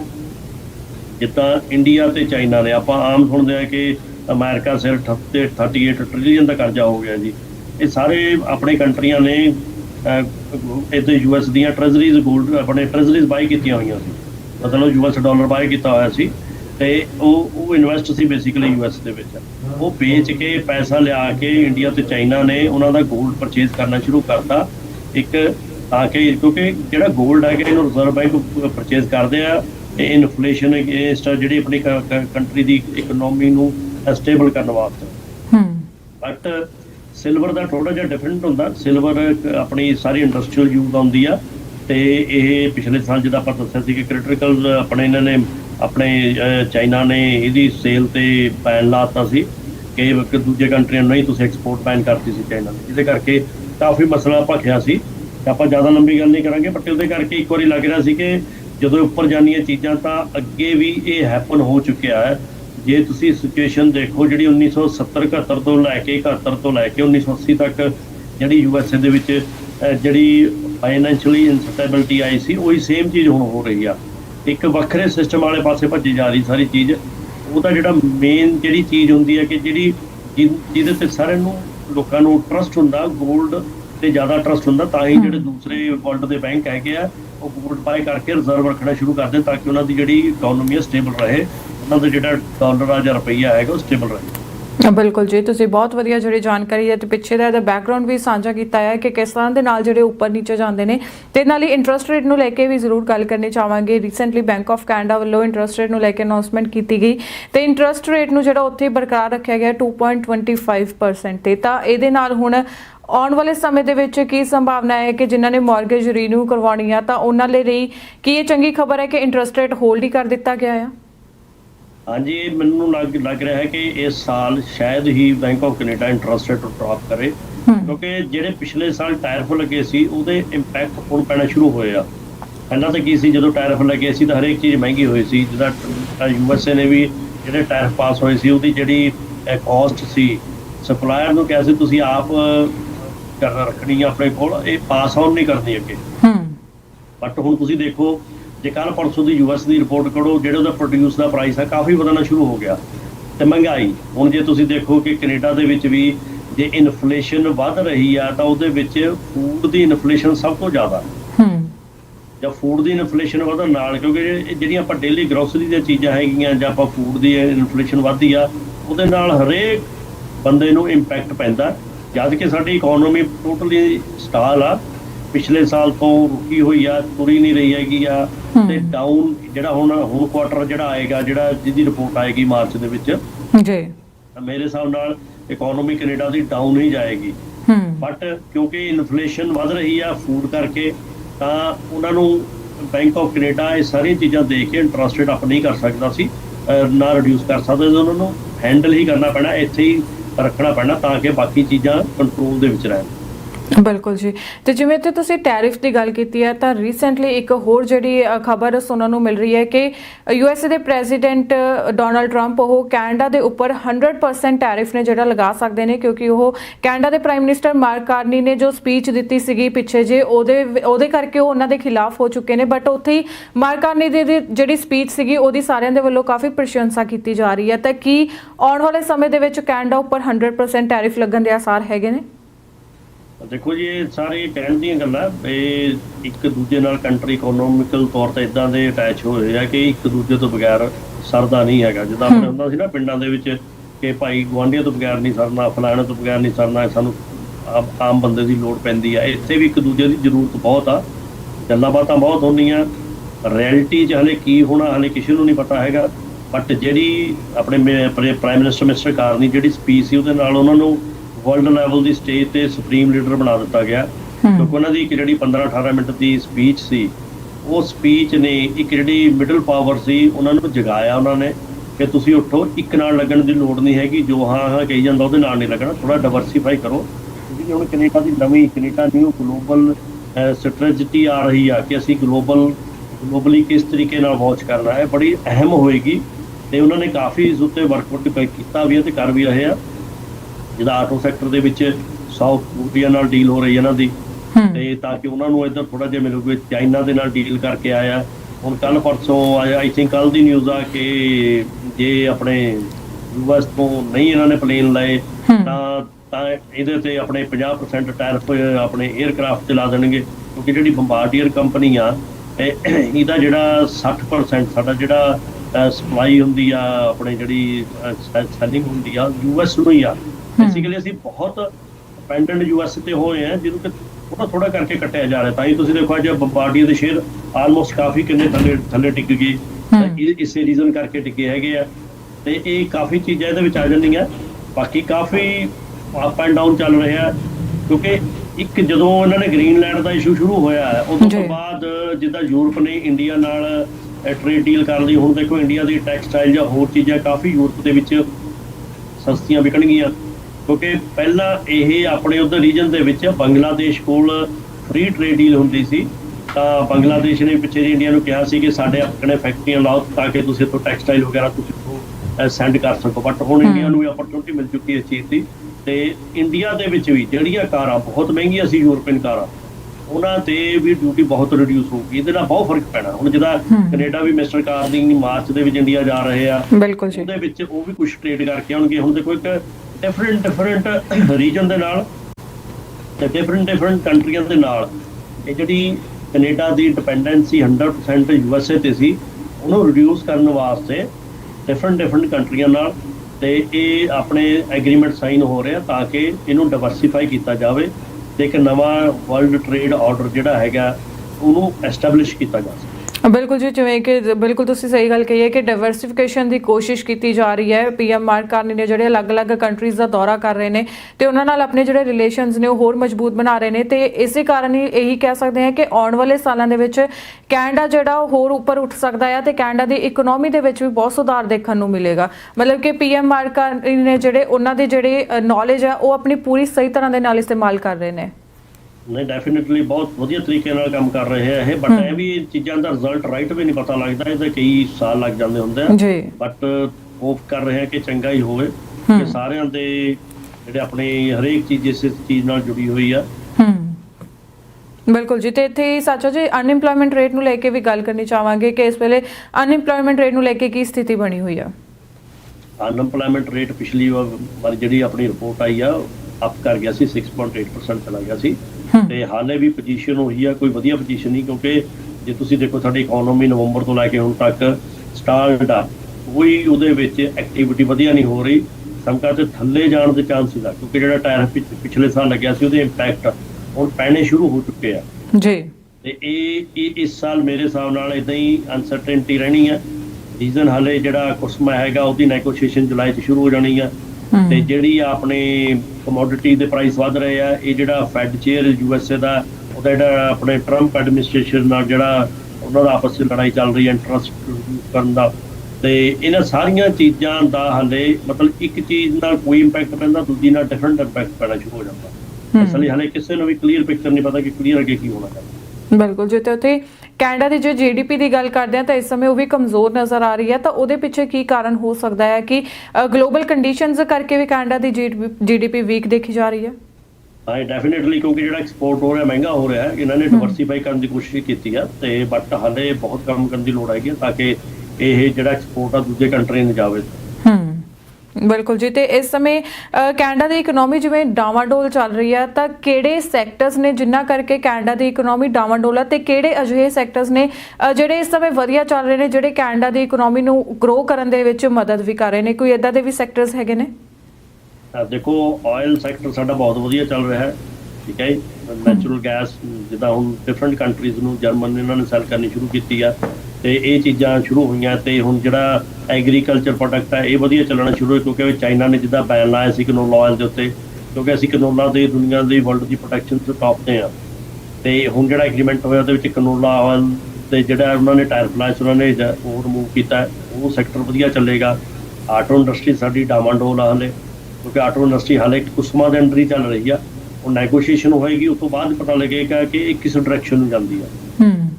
ਜਿੱਦਾਂ ਇੰਡੀਆ ਤੇ ਚਾਈਨਾ ਨੇ ਆਪਾਂ ਆਮ ਸੁਣਦੇ ਆ ਕਿ ਅਮਰੀਕਾ ਸਿਰ 38 38 ਟ੍ਰਿਲੀਅਨ ਦਾ ਕਰਜ਼ਾ ਹੋ ਗਿਆ ਜੀ। ਇਹ ਸਾਰੇ ਆਪਣੇ ਕੰਟਰੀਆਂ ਨੇ ਇਹਦੇ ਯੂਐਸ ਦੀਆਂ ਟ੍ਰੈਜ਼ਰੀਜ਼ ਗੋਲਡ ਆਪਣੇ ਟ੍ਰੈਜ਼ਰੀਜ਼ ਬਾਈ ਕੀਤੀਆਂ ਹੋਈਆਂ ਸੀ। ਮਤਲਬ ਯੂਐਸ ਡਾਲਰ ਬਾਈ ਕੀਤਾ ਹੋਇਆ ਸੀ। ਤੇ ਉਹ ਉਹ ਇਨਵੈਸਟ ਸੀ ਬੇਸਿਕਲੀ ਯੂਐਸ ਦੇ ਵਿੱਚ। ਉਹ ਵੇਚ ਕੇ ਪੈਸਾ ਲਿਆ ਕੇ ਇੰਡੀਆ ਤੇ ਚਾਈਨਾ ਨੇ ਉਹਨਾਂ ਦਾ 골ਡ ਪਰਚੇਜ਼ ਕਰਨਾ ਸ਼ੁਰੂ ਕਰਤਾ। ਇੱਕ ਤਾਂ ਕਿ ਕਿਉਂਕਿ ਜਿਹੜਾ 골ਡ ਹੈਗਾ ਇਹਨੂੰ ਰਿਜ਼ਰਵ ਬੈਂਕ ਪਰਚੇਜ਼ ਕਰਦੇ ਆ। ਇਹ ਇਨਫਲੇਸ਼ਨ ਅਗੇਂਸਟ ਜਿਹੜੀ ਆਪਣੀ ਕੰਟਰੀ ਦੀ ਇਕਨੋਮੀ ਨੂੰ ਸਟੇਬਲ ਕਰਨ ਵਾਸਤੇ। ਹੂੰ। ਬਟ ਸਿਲਵਰ ਦਾ ਥੋੜਾ ਜਿਹਾ ਡਿਫਰੈਂਟ ਹੁੰਦਾ। ਸਿਲਵਰ ਆਪਣੀ ਸਾਰੀ ਇੰਡਸਟਰੀਅਲ ਯੂਜ਼ ਆਉਂਦੀ ਆ। ਤੇ ਇਹ ਪਿਛਲੇ ਸਾਲ ਜਿਹਦਾ ਆਪਾਂ ਦੱਸਿਆ ਸੀ ਕਿ ਕ੍ਰਿਟੀਕਲ ਆਪਣੇ ਇਹਨਾਂ ਨੇ ਆਪਣੇ ਚਾਈਨਾ ਨੇ ਇਹਦੀ ਸੇਲ ਤੇ ਬੈਨ ਲਾਤਾ ਸੀ ਕਿ ਦੂਜੇ ਕੰਟਰੀਆਂ ਨੂੰ ਨਹੀਂ ਤੁਸੀਂ ਐਕਸਪੋਰਟ ਬੈਨ ਕਰਤੀ ਸੀ ਚਾਈਨਾ ਨੇ ਜਿਹਦੇ ਕਰਕੇ ਕਾਫੀ ਮਸਲਾ ਭਖਿਆ ਸੀ। ਤੇ ਆਪਾਂ ਜ਼ਿਆਦਾ ਲੰਬੀ ਗੱਲ ਨਹੀਂ ਕਰਾਂਗੇ ਬਟ ਉਹਦੇ ਕਰਕੇ ਇੱਕ ਵਾਰੀ ਲੱਗ ਰਿਹਾ ਸੀ ਕਿ ਜਦੋਂ ਉੱਪਰ ਜਾਂਦੀਆਂ ਚੀਜ਼ਾਂ ਤਾਂ ਅੱਗੇ ਵੀ ਇਹ ਹੈਪਨ ਹੋ ਚੁੱਕਿਆ ਹੈ। ਜੇ ਤੁਸੀਂ ਸਿਚੁਏਸ਼ਨ ਦੇਖੋ, ਜਿਹੜੀ 1970 71 ਤੋਂ ਲੈ ਕੇ 71 ਤੋਂ ਲੈ ਕੇ 1980 ਤੱਕ ਜਿਹੜੀ ਯੂਐਸਏ ਦੇ ਵਿੱਚ ਜਿਹੜੀ ਫਾਈਨੈਂਸ਼ੀਅਲੀ ਇਨਸਟੇਬਿਲਟੀ ਆਈ ਸੀ, ਉਹੀ ਸੇਮ ਚੀਜ਼ ਹੁਣ ਹੋ ਰਹੀ ਆ। ਇੱਕ ਵੱਖਰੇ ਸਿਸਟਮ ਵਾਲੇ ਪਾਸੇ ਭੱਜੀ ਜਾ ਰਹੀ ਸਾਰੀ ਚੀਜ਼। ਉਹਦਾ ਜਿਹੜਾ ਮੇਨ ਜਿਹੜੀ ਚੀਜ਼ ਹੁੰਦੀ ਹੈ ਕਿ ਜਿਹੜੀ ਜਿਹ- ਜਿਹਦੇ ਤੇ ਸਾਰਿਆਂ ਨੂੰ ਲੋਕਾਂ ਨੂੰ ਟਰਸਟ ਹੁੰਦਾ 골ਡ ਤੇ ਜ਼ਿਆਦਾ ਟਰਸਟ ਹੁੰਦਾ ਤਾਂ ਹੀ ਜਿਹੜੇ ਦੂਸਰੇ ਵਰਲਡ ਦੇ ਬੈਂਕ ਹੈਗੇ ਆ ਉਹ 골ਡ ਬਾਏ ਕਰਕੇ ਰਿਜ਼ਰਵ ਰੱਖਣਾ ਸ਼ੁਰੂ ਕਰਦੇ ਤਾਂ ਕਿ ਉਹਨਾਂ ਦੀ ਜਿਹੜੀ ਇਕਨੋਮੀ ਸਟੇਬਲ ਰਹੇ। ਉਹਨਾਂ ਦਾ ਜਿਹੜਾ ਡਾਲਰ ਆ ਜਾਂ ਰੁਪਈਆ ਹੈਗਾ ਉਹ ਸਟੇਬਲ ਰਹੇ। ਬਿਲਕੁਲ ਜੀ, ਤੁਸੀਂ ਬਹੁਤ ਵਧੀਆ ਜਿਹੜੀ ਜਾਣਕਾਰੀ ਹੈ ਤੇ ਪਿੱਛੇ ਦਾ ਇਹਦਾ ਬੈਕਗ੍ਰਾਉਂਡ ਵੀ ਸਾਂਝਾ ਕੀਤਾ ਹੈ ਕਿ ਕਿਸ ਤਰ੍ਹਾਂ ਦੇ ਨਾਲ ਜਿਹੜੇ ਉੱਪਰ ਨੀਚੇ ਜਾਂਦੇ ਨੇ ਤੇ ਨਾਲ ਹੀ ਇੰਟਰਸਟ ਰੇਟ ਨੂੰ ਲੈ ਕੇ ਵੀ ਜ਼ਰੂਰ ਗੱਲ ਕਰਨੀ ਚਾਹਾਂਗੇ। ਰੀਸੈਂਟਲੀ ਬੈਂਕ ਆਫ ਕੈਨੇਡਾ ਵੱਲੋਂ ਇੰਟਰਸਟ ਰੇਟ ਨੂੰ ਲੈ ਕੇ ਅਨਾਉਂਸਮੈਂਟ ਕੀਤੀ ਗਈ ਤੇ ਇੰਟਰਸਟ ਰੇਟ ਨੂੰ ਜਿਹੜਾ ਉੱਥੇ ਬਰਕਰਾਰ ਰੱਖਿਆ ਗਿਆ 2.25% ਤੇ ਤਾਂ ਇਹਦੇ ਨਾਲ ਹੁਣ ਆਉਣ ਵਾਲੇ ਸਮੇਂ ਦੇ ਵਿੱਚ ਕੀ ਸੰਭਾਵਨਾ ਹੈ ਕਿ ਜਿਨ੍ਹਾਂ ਨੇ ਮਾਰਗੇਜ ਰੀਨਿਊ ਕਰਵਾਉਣੀ ਆ ਤਾਂ ਉਹਨਾਂ ਲਈ ਕੀ ਇਹ ਚੰਗੀ ਖਬਰ ਹੈ ਕਿ ਇੰਟਰਸਟ ਰੇਟ ਹੋਲਡ ਹੀ ਕਰ ਦਿੱਤਾ ਗਿਆ ਆ? ਹਾਂਜੀ ਇਹ ਮੈਨੂੰ ਲੱਗ ਲੱਗ ਰਿਹਾ ਹੈ ਕਿ ਇਸ ਸਾਲ ਸ਼ਾਇਦ ਹੀ bank of Canada interest rate drop ਕਰੇ। ਕਿਉਂਕਿ ਜਿਹੜੇ ਪਿਛਲੇ ਸਾਲ ਟਾਇਰ ਫੁੱਲ ਲੱਗੇ ਸੀ ਉਹਦੇ ਇੰਪੈਕਟ ਹੁਣ ਪੈਣਾ ਸ਼ੁਰੂ ਹੋਏ ਆ। ਪਹਿਲਾਂ ਤਾਂ ਕੀ ਸੀ ਜਦੋਂ ਟੈਰਿਫ ਲੱਗੇ ਸੀ ਤਾਂ ਹਰੇਕ ਚੀਜ਼ ਮਹਿੰਗੀ ਹੋਈ ਸੀ। ਜਿਹਦਾ ਯੂਐਸਏ ਨੇ ਵੀ ਜਿਹੜੇ ਟੈਰਿਫ ਪਾਸ ਹੋਏ ਸੀ ਉਹਦੀ ਜਿਹੜੀ ਕਾਸਟ ਸੀ ਸਪਲਾਇਰ ਨੂੰ ਕਿਹਾ ਸੀ ਤੁਸੀਂ ਆਪ ਕਰ ਰੱਖਣੀ ਆ ਆਪਣੇ ਕੋਲ ਇਹ ਪਾਸ ਆਨ ਨਹੀਂ ਕਰਨੀ ਅੱਗੇ। ਬਟ ਹੁਣ ਤੁਸੀਂ ਦੇਖੋ ਜੇ ਕੱਲ ਪਰਸੋਂ ਦੀ ਯੂਐਸ ਦੀ ਰਿਪੋਰਟ ਕਰੋ ਜਿਹੜੇ ਉਹਦਾ ਪ੍ਰੋਡਿਊਸ ਦਾ ਪ੍ਰਾਈਸ ਆ ਕਾਫੀ ਵਧਣਾ ਸ਼ੁਰੂ ਹੋ ਗਿਆ। ਤੇ ਮਹਿੰਗਾਈ ਹੁਣ ਜੇ ਤੁਸੀਂ ਦੇਖੋ ਕਿ ਕੈਨੇਡਾ ਦੇ ਵਿੱਚ ਵੀ ਜੇ ਇਨਫਲੇਸ਼ਨ ਵੱਧ ਰਹੀ ਆ ਤਾਂ ਉਹਦੇ ਵਿੱਚ ਫੂਡ ਦੀ ਇਨਫਲੇਸ਼ਨ ਸਭ ਤੋਂ ਜ਼ਿਆਦਾ। ਹੂੰ। ਜਾਂ ਫੂਡ ਦੀ ਇਨਫਲੇਸ਼ਨ ਵਧਣ ਨਾਲ ਕਿਉਂਕਿ ਜਿਹੜੀਆਂ ਆਪਾਂ ਡੇਲੀ ਗਰੋਸਰੀ ਦੀਆਂ ਚੀਜ਼ਾਂ ਹੈਗੀਆਂ ਜਾਂ ਆਪਾਂ ਫੂਡ ਦੀ ਇਨਫਲੇਸ਼ਨ ਵਧਦੀ ਆ ਉਹਦੇ ਨਾਲ ਹਰੇਕ ਬੰਦੇ ਨੂੰ ਇੰਪੈਕਟ ਪੈਂਦਾ। ਜਦ ਕਿ ਸਾਡੀ ਇਕਨੋਮੀ ਟੋਟਲੀ ਸਟਾਲ ਆ ਪਿਛਲੇ ਸਾਲ ਤੋਂ ਰੁਕੀ ਹੋਈ ਆ ਤੁਰੀ ਨਹੀਂ ਰਹੀ ਹੈਗੀ ਆ। ਤੇ ਡਾਊਨ ਜਿਹੜਾ ਹੁਣ ਹੁਣ ਕੁਆਟਰ ਜਿਹੜਾ ਆਏਗਾ ਜਿਹੜਾ ਜਿਹਦੀ ਰਿਪੋਰਟ ਆਏਗੀ ਮਾਰਚ ਦੇ ਵਿੱਚ ਜੀ। ਮੇਰੇ ਹਿਸਾਬ ਨਾਲ ਇਕਨੋਮੀ ਕੈਨੇਡਾ ਦੀ ਡਾਊਨ ਹੀ ਜਾਏਗੀ। ਬਟ ਕਿਉਂਕਿ ਇਨਫਲੇਸ਼ਨ ਵੱਧ ਰਹੀ ਆ ਫੂਡ ਕਰਕੇ ਤਾਂ ਉਹਨਾਂ ਨੂੰ ਬੈਂਕ ਆਫ ਕੈਨੇਡਾ ਇਹ ਸਾਰੀਆਂ ਚੀਜ਼ਾਂ ਦੇਖ ਕੇ ਇੰਟਰਸਟ ਰੇਟ ਅਪ ਨਹੀਂ ਕਰ ਸਕਦਾ ਸੀ ਨਾ ਰਿਡਿਊਸ ਕਰ ਸਕਦੇ ਸੀ ਉਹਨਾਂ ਨੂੰ। ਹੈਂਡਲ ਹੀ ਕਰਨਾ ਪੈਣਾ ਇੱਥੇ ਹੀ ਰੱਖਣਾ ਪੈਣਾ ਤਾਂ ਕਿ ਬਾਕੀ ਚੀਜ਼ਾਂ ਕੰਟਰੋਲ ਦੇ ਵਿੱਚ ਰਹਿਣ। ਬਿਲਕੁਲ ਜੀ। ਤੇ ਜਿਵੇਂ ਤੇ ਤੁਸੀਂ ਟੈਰਿਫ ਦੀ ਗੱਲ ਕੀਤੀ ਹੈ, ਤਾਂ ਰੀਸੈਂਟਲੀ ਇੱਕ ਹੋਰ ਜਿਹੜੀ ਖਬਰ ਸੁਣਨ ਨੂੰ ਮਿਲ ਰਹੀ ਹੈ ਕਿ ਯੂਐਸਏ ਦੇ ਪ੍ਰੈਜ਼ੀਡੈਂਟ ਡੋਨਲਡ ਟਰੰਪ ਉਹ ਕੈਨੇਡਾ ਦੇ ਉੱਪਰ 100% ਟੈਰਿਫ ਨੇ ਜਿਹੜਾ ਲਗਾ ਸਕਦੇ ਨੇ, ਕਿਉਂਕਿ ਉਹ ਕੈਨੇਡਾ ਦੇ ਪ੍ਰਾਈਮ ਮਿਨਿਸਟਰ ਮਾਰਕ ਕਾਰਨੀ ਨੇ ਜੋ ਸਪੀਚ ਦਿੱਤੀ ਸੀਗੀ ਪਿੱਛੇ ਜੇ, ਉਹਦੇ ਉਹਦੇ ਕਰਕੇ ਉਹ ਉਹਨਾਂ ਦੇ ਖਿਲਾਫ ਹੋ ਚੁੱਕੇ ਨੇ ਬਟ ਉੱਥੇ ਹੀ ਮਾਰਕ ਕਾਰਨੀ ਦੀ ਜਿਹੜੀ ਸਪੀਚ ਸੀਗੀ, ਉਹਦੀ ਸਾਰਿਆਂ ਦੇ ਵੱਲੋਂ ਕਾਫੀ ਪ੍ਰਸ਼ੰਸਾ ਕੀਤੀ ਜਾ ਰਹੀ ਹੈ। ਤਾਂ ਕੀ ਆਉਣ ਵਾਲੇ ਸਮੇਂ ਦੇ ਵਿੱਚ ਕੈਨੇਡਾ ਉੱਪਰ 100% ਟੈਰਿਫ ਲੱਗਣ ਦੇ ਆਸਾਰ ਹੈਗੇ ਨੇ? ਦੇਖੋ ਜੀ ਇਹ ਸਾਰੇ ਕਹਿਣ ਦੀਆਂ ਗੱਲਾਂ ਇਹ ਇੱਕ ਦੂਜੇ ਨਾਲ ਕੰਟਰੀ ਇਕਨੋਮਿਕਲ ਤੌਰ ਤੇ ਇਦਾਂ ਦੇ ਅਟੈਚ ਹੋ ਰਹੇ ਆ ਕਿ ਇੱਕ ਦੂਜੇ ਤੋਂ ਬਗੈਰ ਸਰਦਾ ਨਹੀਂ ਹੈਗਾ। ਜਿੱਦਾਂ ਆਪਣੇ ਹੁੰਦਾ ਸੀ ਨਾ ਪਿੰਡਾਂ ਦੇ ਵਿੱਚ ਕਿ ਭਾਈ ਗੁਆਂਢੀਆਂ ਤੋਂ ਬਗੈਰ ਨਹੀਂ ਸਰਨਾ ਫਲਾਣੇ ਤੋਂ ਬਗੈਰ ਨਹੀਂ ਸਰਨਾ ਸਾਨੂੰ ਆਮ ਬੰਦੇ ਦੀ ਲੋੜ ਪੈਂਦੀ ਆ। ਇੱਥੇ ਵੀ ਇੱਕ ਦੂਜੇ ਦੀ ਜ਼ਰੂਰਤ ਬਹੁਤ ਆ। ਗੱਲਾਂ ਬਾਤਾਂ ਬਹੁਤ ਹੁੰਦੀਆਂ। ਰਿਐਲਿਟੀ 'ਚ ਹਲੇ ਕੀ ਹੋਣਾ ਹਲੇ ਕਿਸੇ ਨੂੰ ਨਹੀਂ ਪਤਾ ਹੈਗਾ। ਬਟ ਜਿਹੜੀ ਆਪਣੇ ਪ੍ਰਾਈਮ ਮਿਨਿਸਟਰ ਮਿਸਟਰ ਕਾਰਨੀ ਜਿਹੜੀ ਸਪੀਚ ਸੀ ਉਹਦੇ ਨਾਲ ਉਹਨਾਂ ਨੂੰ ਵਰਲਡ ਲੈਵਲ ਦੀ ਸਟੇਜ ਤੇ ਸੁਪਰੀਮ ਲੀਡਰ ਬਣਾ ਦਿੱਤਾ ਗਿਆ। ਕਿਉਂਕਿ ਉਹਨਾਂ ਦੀ ਇੱਕ ਜਿਹੜੀ 15-18 ਮਿੰਟ ਦੀ ਸਪੀਚ ਸੀ ਉਹ ਸਪੀਚ ਨੇ ਇੱਕ ਜਿਹੜੀ ਮਿਡਲ ਪਾਵਰ ਸੀ ਉਹਨਾਂ ਨੂੰ ਜਗਾਇਆ ਉਹਨਾਂ ਨੇ ਕਿ ਤੁਸੀਂ ਉੱਠੋ ਇੱਕ ਨਾਲ ਲੱਗਣ ਦੀ ਲੋੜ ਨਹੀਂ ਹੈਗੀ ਜੋ ਹਾਂ ਹਾਂ ਕਹੀ ਜਾਂਦਾ ਉਹਦੇ ਨਾਲ ਨਹੀਂ ਲੱਗਣਾ ਥੋੜਾ ਡਾਈਵਰਸਿਫਾਈ ਕਰੋ। ਕਿਉਂਕਿ ਹੁਣ ਕੈਨੇਡਾ ਦੀ ਨਵੀਂ ਕੈਨੇਡਾ ਨਿਊ ਗਲੋਬਲ ਸਟ੍ਰੈਟਜੀ ਆ ਰਹੀ ਆ ਕਿ ਅਸੀਂ ਗਲੋਬਲ ਗਲੋਬਲੀ ਕਿਸ ਤਰੀਕੇ ਨਾਲ ਵਾਚ ਕਰਨਾ ਹੈ ਬੜੀ ਅਹਿਮ ਹੋਏਗੀ। ਤੇ ਉਹਨਾਂ ਨੇ ਕਾਫੀ ਇਸ ਉੱਤੇ ਵਰਕਆਊਟ ਕੀਤਾ ਵੀ ਹੈ ਤੇ ਕਰ ਵੀ ਰਹੇ ਆ। ਜਿਹਦਾ ਆਟੋ ਸੈਕਟਰ ਦੇ ਵਿੱਚ ਸਾਊਥ ਕੋਰੀਆ ਨਾਲ ਡੀਲ ਹੋ ਰਹੀ ਹੈ ਇਹਨਾਂ ਦੀ। ਤੇ ਤਾਂ ਕਿ ਉਹਨਾਂ ਨੂੰ ਇੱਧਰ ਥੋੜਾ ਜਿਹਾ ਮਿਲੂਗਾ ਚਾਈਨਾ ਦੇ ਨਾਲ ਡੀਲ ਕਰਕੇ ਆਇਆ। ਹੁਣ ਕੱਲ ਪਰਸੋਂ ਆਇਆ ਆਈ ਥਿੰਕ ਕੱਲ ਦੀ ਨਿਊਜ਼ ਆ ਕਿ ਜੇ ਆਪਣੇ ਯੂਐਸ ਤੋਂ ਨਹੀਂ ਇਹਨਾਂ ਨੇ ਪਲੇਨ ਲਏ। ਤਾਂ ਤਾਂ ਇਹਦੇ ਤੇ ਆਪਣੇ 50% ਟੈਰਿਫ ਆਪਣੇ 에ਅਰਕ੍ਰਾਫਟ ਤੇ ਲਾ ਦੇਣਗੇ। ਕਿਉਂਕਿ ਜਿਹੜੀ ਬੰਬਾਰਡੀਅਰ ਕੰਪਨੀ ਆ ਇਹ- ਇਹਦਾ ਜਿਹੜਾ 60% ਸਾਡਾ ਜਿਹੜਾ ਸਪਲਾਈ ਹੁੰਦੀ ਆ ਆਪਣੇ ਜਿਹੜੀ ਸੈਲਿੰਗ ਹੁੰਦੀ ਆ ਯੂਐਸ ਨੂੰ ਹੀ ਆ। ਬੇਸਿਕਲੀ ਅਸੀਂ ਬਹੁਤ ਡਿਪੈਂਡੈਂਟ ਯੂਐਸ ਤੇ ਹੋਏ ਆ ਜਿਹਨੂੰ ਕਿ ਥੋੜਾ ਥੋੜਾ ਕਰਕੇ ਕੱਟਿਆ ਜਾ ਰਿਹਾ। ਤਾਂ ਹੀ ਤੁਸੀਂ ਦੇਖੋ ਅੱਜ ਬੰਬਾਰਡੀਅਰ ਦੇ ਸ਼ੇਅਰ ਆਲਮੋਸਟ ਕਾਫੀ ਕਿੰਨੇ ਥੱਲੇ ਥੱਲੇ ਟਿਕ ਗਏ। ਇਸੇ ਰੀਜ਼ਨ ਕਰਕੇ ਟਿਕੇ ਹੈਗੇ ਆ। ਤੇ ਇਹ ਕਾਫੀ ਚੀਜ਼ਾਂ ਇਹਦੇ ਵਿੱਚ ਆ ਜਾਂਦੀਆਂ। ਬਾਕੀ ਕਾਫੀ ਅਪ ਐਂਡ ਡਾਊਨ ਚੱਲ ਰਿਹਾ ਕਿਉਂਕਿ ਇੱਕ ਜਦੋਂ ਇਹਨਾਂ ਨੇ ਗ੍ਰੀਨਲੈਂਡ ਦਾ ਇਸ਼ੂ ਸ਼ੁਰੂ ਹੋਇਆ ਉਦੋਂ ਜੀ। ਤੋਂ ਬਾਅਦ ਜਿੱਦਾਂ ਯੂਰਪ ਨੇ ਇੰਡੀਆ ਨਾਲ ਟ੍ਰੇਡ ਡੀਲ ਕਰ ਲਈ। ਹੁਣ ਦੇਖੋ ਇੰਡੀਆ ਦੀ ਟੈਕਸਟਾਈਲ ਜਾਂ ਹੋਰ ਚੀਜ਼ਾਂ ਕਾਫੀ ਯੂਰਪ ਦੇ ਵਿੱਚ ਸਸਤੀਆਂ ਵਿਕਣਗੀਆਂ। ਕਿਉਂਕਿ ਪਹਿਲਾਂ ਇਹ ਆਪਣੇ ਉਧਰ ਰੀਜਨ ਦੇ ਵਿੱਚ ਬੰਗਲਾਦੇਸ਼ ਕੋਲ ਫ੍ਰੀ ਟ੍ਰੇਡ ਡੀਲ ਹੁੰਦੀ ਸੀ। ਤਾਂ ਬੰਗਲਾਦੇਸ਼ ਨੇ ਪਿੱਛੇ ਜਿਹੇ ਇੰਡੀਆ ਨੂੰ ਕਿਹਾ ਸੀ ਕਿ ਸਾਡੇ ਆਪਣੇ ਫੈਕਟਰੀਆਂ ਲਾਓ ਤਾਂ ਕਿ ਤੁਸੀਂ ਇੱਥੋਂ ਟੈਕਸਟਾਈਲ ਵਗੈਰਾ ਤੁਸੀਂ ਸੈਂਡ ਕਰ ਸਕੋ। ਬਟ ਹੁਣ ਇੰਡੀਆ ਨੂੰ ਇਹ ਅਪਰਚੂਨਿਟੀ ਮਿਲ ਚੁੱਕੀ ਹੈ ਚੀਜ਼ ਦੀ। ਤੇ ਇੰਡੀਆ ਦੇ ਵਿੱਚ ਵੀ ਜਿਹੜੀਆਂ ਕਾਰਾਂ ਬਹੁਤ ਮਹਿੰਗੀਆਂ ਸੀ ਯੂਰਪੀਅਨ ਕਾਰਾਂ ਉਹਨਾਂ ਤੇ ਵੀ ਡਿਊਟੀ ਬਹੁਤ ਰਿਡਿਊਸ ਹੋਊਗੀ। ਇਹਦੇ ਨਾਲ ਬਹੁਤ ਫ਼ਰਕ ਪੈਣਾ। ਹੁਣ ਜਿਹਦਾ। ਕੈਨੇਡਾ ਵੀ ਮਿਸਟਰ ਕਾਰਨੀ ਮਾਰਚ ਦੇ ਵਿੱਚ ਇੰਡੀਆ ਜਾ ਰਹੇ ਆ ਜੀ। ਉਹਦੇ ਵਿੱਚ ਉਹ ਵੀ ਕੁਝ ਟ੍ਰੇਡ ਕਰਕੇ ਆਉਣਗੇ। ਹੁਣ ਦੇਖੋ ਇੱਕ ਡਿਫਰੈਂਟ ਡਿਫਰੈਂਟ ਰੀਜਨ ਦੇ ਨਾਲ ਤੇ ਡਿਫਰੈਂਟ ਡਿਫਰੈਂਟ ਕੰਟਰੀਆਂ ਦੇ ਨਾਲ। ਇਹ ਜਿਹੜੀ ਕੈਨੇਡਾ ਦੀ ਡਿਪੈਂਡੈਂਸੀ 100% ਯੂਐਸਏ ਤੇ ਸੀ, ਉਹਨੂੰ ਰਿਡਿਊਸ ਕਰਨ ਵਾਸਤੇ ਡਿਫਰੈਂਟ ਡਿਫਰੈਂਟ ਕੰਟਰੀਆਂ ਨਾਲ ਤੇ ਇਹ ਆਪਣੇ ਐਗਰੀਮੈਂਟ ਸਾਈਨ ਹੋ ਰਿਹਾ ਤਾਂ ਕਿ ਇਹਨੂੰ ਡਿਵਰਸਿਫਾਈ ਕੀਤਾ ਜਾਵੇ ਤੇ ਇੱਕ ਨਵਾਂ ਵਰਲਡ ਟ੍ਰੇਡ ਆਰਡਰ ਜਿਹੜਾ ਹੈਗਾ, ਉਹਨੂੰ ਐਸਟੈਬਲਿਸ਼ ਕੀਤਾ ਜਾ ਸਕੇ। ਬਿਲਕੁਲ ਜੀ, ਜਿਵੇਂ ਕਿ ਬਿਲਕੁਲ ਤੁਸੀਂ ਸਹੀ ਗੱਲ ਕਹੀ ਹੈ ਕਿ ਡਾਈਵਰਸਿਫਿਕੇਸ਼ਨ ਦੀ ਕੋਸ਼ਿਸ਼ ਕੀਤੀ ਜਾ ਰਹੀ ਹੈ। ਪੀਐਮ ਮਾਰਕ ਕਾਰਨੀ ਨੇ ਜਿਹੜੇ ਅਲੱਗ-ਅਲੱਗ ਕੰਟਰੀਜ਼ ਦਾ ਦੌਰਾ ਕਰ ਰਹੇ ਨੇ ਤੇ ਉਹਨਾਂ ਨਾਲ ਆਪਣੇ ਜਿਹੜੇ ਰਿਲੇਸ਼ਨਸ ਨੇ ਉਹ ਹੋਰ ਮਜ਼ਬੂਤ ਬਣਾ ਰਹੇ ਨੇ ਤੇ ਇਸੇ ਕਾਰਨ ਹੀ ਇਹੀ ਕਹਿ ਸਕਦੇ ਹਾਂ ਕਿ ਆਉਣ ਵਾਲੇ ਸਾਲਾਂ ਦੇ ਵਿੱਚ ਕੈਨੇਡਾ ਜਿਹੜਾ ਉਹ ਹੋਰ ਉੱਪਰ ਉੱਠ ਸਕਦਾ ਹੈ ਤੇ ਕੈਨੇਡਾ ਦੀ ਇਕਨੋਮੀ ਦੇ ਵਿੱਚ ਵੀ ਬਹੁਤ ਸੁਧਾਰ ਦੇਖਣ ਨੂੰ ਮਿਲੇਗਾ। ਮਤਲਬ ਕਿ ਪੀਐਮ ਮਾਰਕ ਕਾਰਨੀ ਨੇ ਜਿਹੜੇ ਉਹਨਾਂ ਦੇ ਜਿਹੜੇ ਨੌਲੇਜ ਹੈ ਉਹ ਆਪਣੀ ਪੂਰੀ ਸਹੀ ਤਰ੍ਹਾਂ ਦੇ ਨਾਲ ਇਸਤੇਮਾਲ ਕਰ ਰਹੇ ਨੇ। ਨਹੀਂ ਡੈਫੀਨਿਟਲੀ ਬਹੁਤ ਵਧੀਆ ਤਰੀਕੇ ਨਾਲ ਕੰਮ ਕਰ ਰਹੇ ਆ ਇਹ ਬਟ। ਇਹ ਵੀ ਚੀਜ਼ਾਂ ਦਾ ਰਿਜ਼ਲਟ ਰਾਈਟ ਵੀ ਨਹੀਂ ਪਤਾ ਲੱਗਦਾ ਇਹਦੇ ਕਈ ਸਾਲ ਲੱਗ ਜਾਂਦੇ ਹੁੰਦੇ ਆ। ਜੀ। ਬਟ ਹੋਪ ਕਰ ਰਹੇ ਆ ਕਿ ਚੰਗਾ ਹੀ ਹੋਵੇ। ਕਿ ਸਾਰਿਆਂ ਦੇ ਜਿਹੜੇ ਆਪਣੇ ਹਰੇਕ ਚੀਜ਼ ਇਸ ਚੀਜ਼ ਨਾਲ ਜੁੜੀ ਹੋਈ ਆ। ਬਿਲਕੁਲ ਜੀ ਤੇ ਇੱਥੇ ਸਾਚਾ ਜੀ ਅਨਇੰਪਲੋਇਮੈਂਟ ਰੇਟ ਨੂੰ ਲੈ ਕੇ ਵੀ ਗੱਲ ਕਰਨੀ ਚਾਹਾਂਗੇ ਕਿ ਇਸ ਵੇਲੇ ਅਨਇੰਪਲੋਇਮੈਂਟ ਰੇਟ ਨੂੰ ਲੈ ਕੇ ਕੀ ਸਥਿਤੀ ਬਣੀ ਹੋਈ ਆ? ਅਨਐਮਪਲੋਇਮੈਂਟ ਰੇਟ ਪਿਛਲੀ ਵਾਰ ਜਿਹੜੀ ਆਪਣੀ ਰਿਪੋਰਟ ਆਈ ਆ ਅਪ ਕਰ ਗਿਆ ਸੀ 6.8% ਚਲਾ ਗਿਆ ਸੀ। ਤੇ ਹਾਲੇ ਵੀ ਪੋਜੀਸ਼ਨ ਉਹੀ ਆ ਕੋਈ ਵਧੀਆ ਪੋਜੀਸ਼ਨ ਨਹੀਂ ਕਿਉਂਕਿ ਜੇ ਤੁਸੀਂ ਦੇਖੋ ਸਾਡੀ ਇਕਨੋਮੀ ਨਵੰਬਰ ਤੋਂ ਲੈ ਕੇ ਹੁਣ ਤੱਕ ਸਟਾਰਟ ਆ ਕੋਈ ਉਹਦੇ ਵਿੱਚ ਐਕਟੀਵਿਟੀ ਵਧੀਆ ਨਹੀਂ ਹੋ ਰਹੀ। ਸਮਕਾ ਤੇ ਥੱਲੇ ਜਾਣ ਦੇ ਚਾਂਸ ਸੀਗਾ ਕਿਉਂਕਿ ਜਿਹੜਾ ਟੈਰਿਫ ਪਿਛਲੇ ਸਾਲ ਲੱਗਿਆ ਸੀ ਉਹਦੇ ਇੰਪੈਕਟ ਹੁਣ ਪੈਣੇ ਸ਼ੁਰੂ ਹੋ ਚੁੱਕੇ ਆ। ਜੀ। ਤੇ ਇਹ ਇਸ ਸਾਲ ਮੇਰੇ ਹਿਸਾਬ ਨਾਲ ਇਦਾਂ ਹੀ ਅਨਸਰਟੇਨਟੀ ਰਹਿਣੀ ਆ। ਰੀਜ਼ਨ ਹਾਲੇ ਜਿਹੜਾ ਕੁਸਮਾ ਹੈਗਾ ਉਹਦੀ ਨੈਗੋਸ਼ੀਏਸ਼ਨ ਜੁਲਾਈ 'ਚ ਸ਼ੁਰੂ ਹੋ ਜਾਣੀ ਆ। ਤੇ ਜਿਹੜੀ ਆਪਣੇ ਕਮੋਡਿਟੀ ਦੇ ਪ੍ਰਾਈਸ ਵਧ ਰਹੇ ਆ ਇਹ ਜਿਹੜਾ ਫੈਡ ਚੇਅਰ ਯੂਐਸਏ ਦਾ ਉਹਦਾ ਜਿਹੜਾ ਆਪਣੇ ਟਰੰਪ ਐਡਮਿਨਿਸਟ੍ਰੇਸ਼ਨ ਨਾਲ ਜਿਹੜਾ ਉਹਨਾਂ ਦਾ ਆਪਸ ਵਿੱਚ ਲੜਾਈ ਚੱਲ ਰਹੀ ਹੈ ਇੰਟਰਸਟ ਕਰਨ ਦਾ। ਤੇ ਇਹਨਾਂ ਸਾਰੀਆਂ ਚੀਜ਼ਾਂ ਦਾ ਹਲੇ ਮਤਲਬ ਇੱਕ ਚੀਜ਼ ਨਾਲ ਕੋਈ ਇੰਪੈਕਟ ਪੈਂਦਾ ਦੂਜੀ ਨਾਲ ਡਿਫਰੈਂਟ ਇੰਪੈਕਟ ਪੈਣਾ ਸ਼ੁਰੂ ਹੋ ਜਾਂਦਾ। ਲਈ ਹਲੇ ਕਿਸੇ ਨੂੰ ਵੀ ਕਲੀਅਰ ਪਿਕਚਰ ਨਹੀਂ ਪਤਾ ਕਿ ਕਲੀਅਰ ਅੱਗੇ ਕੀ ਹੋਣਾ ਹੈ ਬਿਲਕੁਲ ਜੀ ਤੇ ਉੱਥੇ ਕੈਨੇਡਾ ਦੀ ਜੇ ਜੀਡੀਪੀ ਦੀ ਗੱਲ ਕਰਦੇ ਆ ਤਾਂ ਇਸ ਸਮੇਂ ਉਹ ਵੀ ਕਮਜ਼ੋਰ ਨਜ਼ਰ ਆ ਰਹੀ ਹੈ ਤਾਂ ਉਹਦੇ ਪਿੱਛੇ ਕੀ ਕਾਰਨ ਹੋ ਸਕਦਾ ਹੈ ਕਿ ਗਲੋਬਲ ਕੰਡੀਸ਼ਨਸ ਕਰਕੇ ਵੀ ਕੈਨੇਡਾ ਦੀ ਜੀਡੀਪੀ ਵੀਕ ਦੇਖੀ ਜਾ ਰਹੀ ਹੈ? ਹਾਂ ਡੈਫੀਨਿਟਲੀ ਕਿਉਂਕਿ ਜਿਹੜਾ ਐਕਸਪੋਰਟ ਹੋ ਰਿਹਾ ਮਹਿੰਗਾ ਹੋ ਰਿਹਾ ਹੈ ਇਹਨਾਂ ਨੇ ਡਿਵਰਸੀਫਾਈ ਕਰਨ ਦੀ ਕੋਸ਼ਿਸ਼ ਕੀਤੀ ਆ ਤੇ ਬਟ ਹਾਲੇ ਬਹੁਤ ਕੰਮ ਕਰਨ ਦੀ ਲੋੜ ਹੈਗੀ ਤਾਂ ਕਿ ਇਹ ਜਿਹੜਾ ਐਕਸਪੋਰਟ ਆ ਦੂਜੇ ਕੰਟਰੀ ਨੂੰ ਜਾਵੇ। ਬਿਲਕੁਲ ਜੀ ਤੇ ਇਸ ਸਮੇਂ ਕੈਨੇਡਾ ਦੀ ਇਕਨੋਮੀ ਜਿਵੇਂ ਡਾਵਾਡੋਲ ਚੱਲ ਰਹੀ ਹੈ ਤਾਂ ਕਿਹੜੇ ਸੈਕਟਰਸ ਨੇ ਜਿਨ੍ਹਾਂ ਕਰਕੇ ਕੈਨੇਡਾ ਦੀ ਇਕਨੋਮੀ ਡਾਵਾਡੋਲ ਹੈ ਤੇ ਕਿਹੜੇ ਅਜਿਹੇ ਸੈਕਟਰਸ ਨੇ ਜਿਹੜੇ ਇਸ ਸਮੇਂ ਵਧੀਆ ਚੱਲ ਰਹੇ ਨੇ ਜਿਹੜੇ ਕੈਨੇਡਾ ਦੀ ਇਕਨੋਮੀ ਨੂੰ ਗਰੋ ਕਰਨ ਦੇ ਵਿੱਚ ਮਦਦ ਵੀ ਕਰ ਰਹੇ ਨੇ? ਕੋਈ ਇਦਾਂ ਦੇ ਵੀ ਸੈਕਟਰਸ ਹੈਗੇ ਨੇ? ਦੇਖੋ ਆਇਲ ਸੈਕਟਰ ਸਾਡਾ ਬਹੁਤ ਵਧੀਆ ਚੱਲ ਰਿਹਾ ਹੈ ਠੀਕ ਹੈ ਨੈਚੁਰਲ ਗੈਸ ਜਿੱਦਾਂ ਹੁਣ ਡਿਫਰੈਂਟ ਕੰਟਰੀਜ਼ ਨੂੰ ਜਰਮਨ ਇਹਨਾਂ ਨੇ ਸੈਲ ਕਰਨੀ ਸ਼ੁਰੂ ਕੀਤੀ ਆ ਤੇ ਇਹ ਚੀਜ਼ਾਂ ਸ਼ੁਰੂ ਹੋਈਆਂ ਤੇ ਹੁਣ ਜਿਹੜਾ ਐਗਰੀਕਲਚਰ ਪ੍ਰੋਡਕਟ ਹੈ, ਇਹ ਵਧੀਆ ਚੱਲਣਾ ਸ਼ੁਰੂ ਹੋਇਆ ਕਿਉਂਕਿ ਚਾਈਨਾ ਨੇ ਜਿੱਦਾਂ ਬੈਨ ਲਾਇਆ ਸੀ ਕਨੋਲਾ ਆਇਲ ਦੇ ਉੱਤੇ, ਕਿਉਂਕਿ ਅਸੀਂ ਕਨੋਲਾ ਦੇ ਦੁਨੀਆ ਦੇ ਵਰਲਡ ਦੀ ਪ੍ਰੋਡਕਸ਼ਨ ਤੋਂ ਟੌਪ ਤੇ ਆ ਤੇ ਹੁਣ ਜਿਹੜਾ ਐਗਰੀਮੈਂਟ ਹੋਇਆ ਉਹਦੇ ਵਿੱਚ ਕਨੋਲਾ ਆਇਲ ਤੇ ਜਿਹੜਾ ਉਹਨਾਂ ਨੇ ਟਾਇਰ ਪਲਾਸ ਉਹਨਾਂ ਨੇ ਉਹ ਰਿਮੂਵ ਕੀਤਾ, ਉਹ ਸੈਕਟਰ ਵਧੀਆ ਚੱਲੇਗਾ। ਆਟੋ ਇੰਡਸਟਰੀ ਸਾਡੀ ਡਾਮਾਂਡੋਲ ਆ ਹਲੇ, ਕਿਉਂਕਿ ਆਟੋ ਇੰਡਸਟਰੀ ਹਾਲੇ ਕੁਸਮਾ ਦੇ ਅੰਡਰ ਹੀ ਚੱਲ ਰਹੀ ਆ। ਉਹ ਨੈਗੋਸ਼ੀਏਸ਼ਨ ਹੋਏਗੀ, ਉਸ ਤੋਂ ਬਾਅਦ ਪਤਾ ਲੱਗੇਗਾ ਕਿ ਇਹ ਕਿਸ ਡਾਇਰੈਕਸ਼ਨ ਨੂੰ ਜਾਂਦੀ ਆ। ਹਮ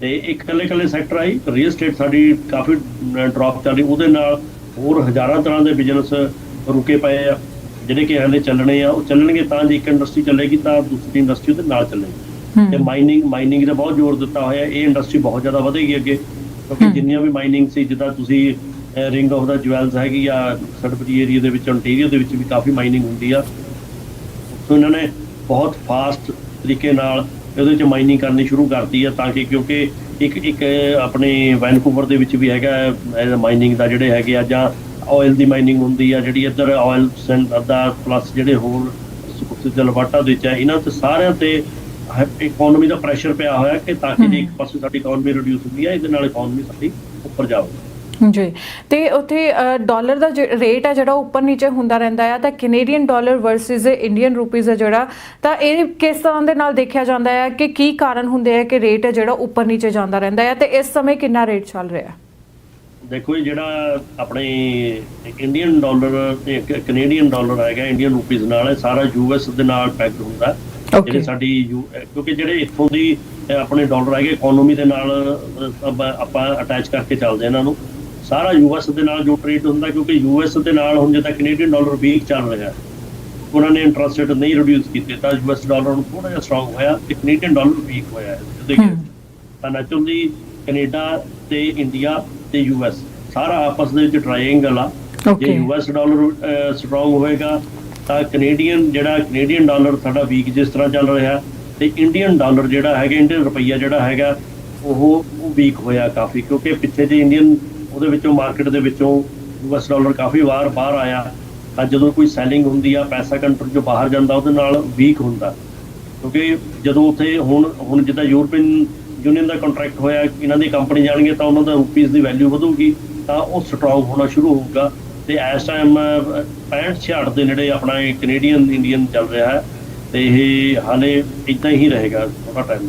ਤੇ ਇੱਕ ਇਕੱਲੇ ਇਕੱਲੇ ਸੈਕਟਰ ਆਈ ਰੀਅਲ ਏਸਟੇਟ ਸਾਡੀ ਕਾਫੀ ਡ੍ਰੌਪ ਚੱਲ। ਰਹੀ ਉਹਦੇ ਨਾਲ ਹੋਰ ਹਜ਼ਾਰਾਂ ਤਰ੍ਹਾਂ ਦੇ ਬਿਜ਼ਨਸ ਰੁਕੇ ਪਏ ਆ ਜਿਹੜੇ ਕਿ ਹਲੇ ਚੱਲਣੇ ਆ। ਉਹ ਚੱਲਣਗੇ ਤਾਂ ਜੇ ਇੱਕ ਇੰਡਸਟਰੀ ਚੱਲੇਗੀ ਤਾਂ ਦੂਸਰੀ ਇੰਡਸਟਰੀ ਉਹਦੇ ਨਾਲ ਚੱਲੇਗੀ। ਤੇ ਮਾਈਨਿੰਗ ਮਾਈਨਿੰਗ ਦਾ ਬਹੁਤ ਜ਼ੋਰ ਦਿੱਤਾ ਹੋਇਆ। ਇਹ ਇੰਡਸਟਰੀ ਬਹੁਤ ਜ਼ਿਆਦਾ ਵਧੇਗੀ ਅੱਗੇ। ਕਿਉਂਕਿ। ਜਿੰਨੀਆਂ ਵੀ ਮਾਈਨਿੰਗ ਸੀ ਜਿੱਦਾਂ ਤੁਸੀਂ ਰਿੰਗ ਆਫ ਦਾ ਜੁਐਲਸ ਹੈਗੀ ਆ ਸੜਪਤੀ ਏਰੀਆ ਦੇ ਵਿੱਚ ontario ਦੇ ਵਿੱਚ ਵੀ ਕਾਫੀ ਮਾਈਨਿੰਗ ਹੁੰਦੀ ਆ। ਸੋ ਇਹਨਾਂ ਨੇ ਬਹੁਤ ਫਾਸਟ ਤਰੀਕੇ ਨਾਲ ਇਹਦੇ ਵਿੱਚ ਮਾਈਨਿੰਗ ਕਰਨੀ ਸ਼ੁਰੂ ਕਰਤੀ ਆ ਤਾਂ ਕਿ ਕਿਉਂਕਿ ਇੱਕ ਇੱਕ ਆਪਣੇ ਵੈਨਕੂਵਰ ਦੇ ਵਿੱਚ ਵੀ ਹੈਗਾ ਮਾਈਨਿੰਗ ਦਾ ਜਿਹੜੇ ਹੈਗੇ ਆ ਜਾਂ ਆਇਲ ਦੀ ਮਾਈਨਿੰਗ ਹੁੰਦੀ ਆ ਜਿਹੜੀ ਇੱਧਰ ਆਇਲ ਸੈਂਟ ਦਾ ਪਲੱਸ ਜਿਹੜੇ ਹੋਰ ਸੁਖਸਿਤ ਲਵਾਟਾ ਦੇ ਆ ਇਹਨਾਂ ਤੇ ਸਾਰਿਆਂ ਤੇ ਇਕਨੋਮੀ ਦਾ ਪ੍ਰੈਸ਼ਰ ਪਿਆ ਹੋਇਆ ਕਿ ਤਾਂ ਕਿ ਇੱਕ ਪਾਸੇ ਸਾਡੀ ਇਕਨੋਮੀ ਰਿਡਿਊਸ ਹੁੰਦੀ ਹੈ ਇਹਦੇ ਨਾਲ ਇਕਨੋਮੀ ਸਾਡੀ ਉੱਪਰ ਜਾਵੇ ਜੀ। ਤੇ ਉੱਥੇ ਡਾਲਰ ਦਾ ਰੇਟ ਹੈ ਜਿਹੜਾ ਉੱਪਰ ਨੀਚੇ ਹੁੰਦਾ ਰਹਿੰਦਾ ਹੈ ਤਾਂ Canadian dollar versus Indian rupees ਹੈ ਜਿਹੜਾ ਤਾਂ ਇਹ ਕਿਸ ਤਰ੍ਹਾਂ ਦੇ ਨਾਲ ਦੇਖਿਆ ਜਾਂਦਾ ਹੈ ਕਿ ਕੀ ਕਾਰਨ ਹੁੰਦੇ ਆ ਕਿ ਰੇਟ ਹੈ ਜਿਹੜਾ ਉੱਪਰ ਨੀਚੇ ਜਾਂਦਾ ਰਹਿੰਦਾ ਹੈ ਤੇ ਇਸ ਸਮੇਂ ਕਿੰਨਾ ਰੇਟ ਚੱਲ ਰਿਹਾ? ਹੈ ਦੇਖੋ ਇਹ ਜਿਹੜਾ ਆਪਣੇ ਇੰਡੀਅਨ ਡਾਲਰ ਤੇ ਕੈਨੇਡੀਅਨ ਡਾਲਰ ਹੈਗਾ ਇੰਡੀਅਨ ਰੂਪੀਸ ਨਾਲ ਸਾਰਾ ਯੂਐਸ ਦੇ ਨਾਲ ਪੈਕਡ ਹੁੰਦਾ. ਜਿਹੜੇ ਸਾਡੀ ਕਿਉਂਕਿ ਜਿਹੜੇ ਇੱਥੋਂ ਦੀ ਆਪਣੇ ਡਾਲਰ ਹੈਗੇ ਇਕਨੋਮੀ ਦੇ ਨਾਲ ਆਪਾਂ ਅਟੈਚ ਕਰਕੇ ਚੱਲਦੇ ਇਹਨਾਂ ਨੂੰ। ਸਾਰਾ ਯੂਐਸ ਦੇ ਨਾਲ ਜੋ ਟ੍ਰੇਡ ਹੁੰਦਾ ਕਿਉਂਕਿ ਯੂਐਸ ਦੇ ਨਾਲ ਹੁਣ ਜਿੱਦਾਂ ਕੈਨੇਡੀਅਨ ਡਾਲਰ ਵੀਕ ਚੱਲ ਰਿਹਾ ਉਹਨਾਂ ਨੇ ਇੰਟਰਸਟ ਰੇਟ ਨਹੀਂ ਰਿਡਿਊਸ ਕੀਤੇ ਤਾਂ ਯੂਐਸ ਡਾਲਰ ਨੂੰ ਥੋੜਾ ਜਿਹਾ ਸਟਰੋਂਗ ਹੋਇਆ ਤੇ ਕੈਨੇਡੀਅਨ ਡਾਲਰ ਵੀਕ ਹੋਇਆ। ਵਿੱਚ ਤਾਂ ਨੈਚੁਰਲੀ ਕੈਨੇਡਾ ਤੇ ਇੰਡੀਆ ਤੇ ਯੂਐਸ ਸਾਰਾ ਆਪਸ ਦੇ ਵਿੱਚ ਟ੍ਰਾਇੰਗਲ ਆ ਜੇ. ਯੂਐਸ ਡਾਲਰ ਸਟਰੋਂਗ ਹੋਏਗਾ ਤਾਂ ਕੈਨੇਡੀਅਨ ਜਿਹੜਾ ਕੈਨੇਡੀਅਨ ਡਾਲਰ ਸਾਡਾ ਵੀਕ ਜਿਸ ਤਰ੍ਹਾਂ ਚੱਲ ਰਿਹਾ ਤੇ ਇੰਡੀਅਨ ਡਾਲਰ ਜਿਹੜਾ ਹੈਗਾ ਇੰਡੀਅਨ ਰੁਪਈਆ ਜਿਹੜਾ ਹੈਗਾ ਉਹ ਉਹ ਵੀਕ ਹੋਇਆ ਕਾਫੀ ਕਿਉਂਕਿ ਪਿੱਛੇ ਜੇ ਇੰਡੀਅਨ ਉਹਦੇ ਵਿੱਚੋਂ ਮਾਰਕੀਟ ਦੇ ਵਿੱਚੋਂ ਯੂਐਸ ਡਾਲਰ ਕਾਫੀ ਵਾਰ ਬਾਹਰ ਆਇਆ। ਤਾਂ ਜਦੋਂ ਕੋਈ ਸੈਲਿੰਗ ਹੁੰਦੀ ਆ, ਪੈਸਾ ਕੰਟਰੀ ਚੋਂ ਬਾਹਰ ਜਾਂਦਾ, ਉਹਦੇ ਨਾਲ ਵੀਕ ਹੁੰਦਾ। ਕਿਉਂਕਿ ਜਦੋਂ ਉੱਥੇ ਹੁਣ ਹੁਣ ਜਿੱਦਾਂ ਯੂਰਪੀਅਨ ਯੂਨੀਅਨ ਦਾ ਕੰਟਰੈਕਟ ਹੋਇਆ, ਇਹਨਾਂ ਦੀ ਕੰਪਨੀ ਜਾਣਗੇ ਤਾਂ ਉਹਨਾਂ ਦਾ ਰੂਪੀਸ ਦੀ ਵੈਲਿਊ ਵਧੂਗੀ, ਤਾਂ ਉਹ ਸਟਰੋਂਗ ਹੋਣਾ ਸ਼ੁਰੂ ਹੋਊਗਾ। ਤੇ ਇਸ ਟਾਈਮ 65 66 ਦੇ ਨੇੜੇ ਆਪਣਾ ਕੈਨੇਡੀਅਨ ਇੰਡੀਅਨ ਚੱਲ ਰਿਹਾ ਹੈ। ਤੇ ਇਹ ਹਾਲੇ ਇਦਾਂ ਹੀ ਰਹੇਗਾ ਥੋੜਾ ਟਾਈਮ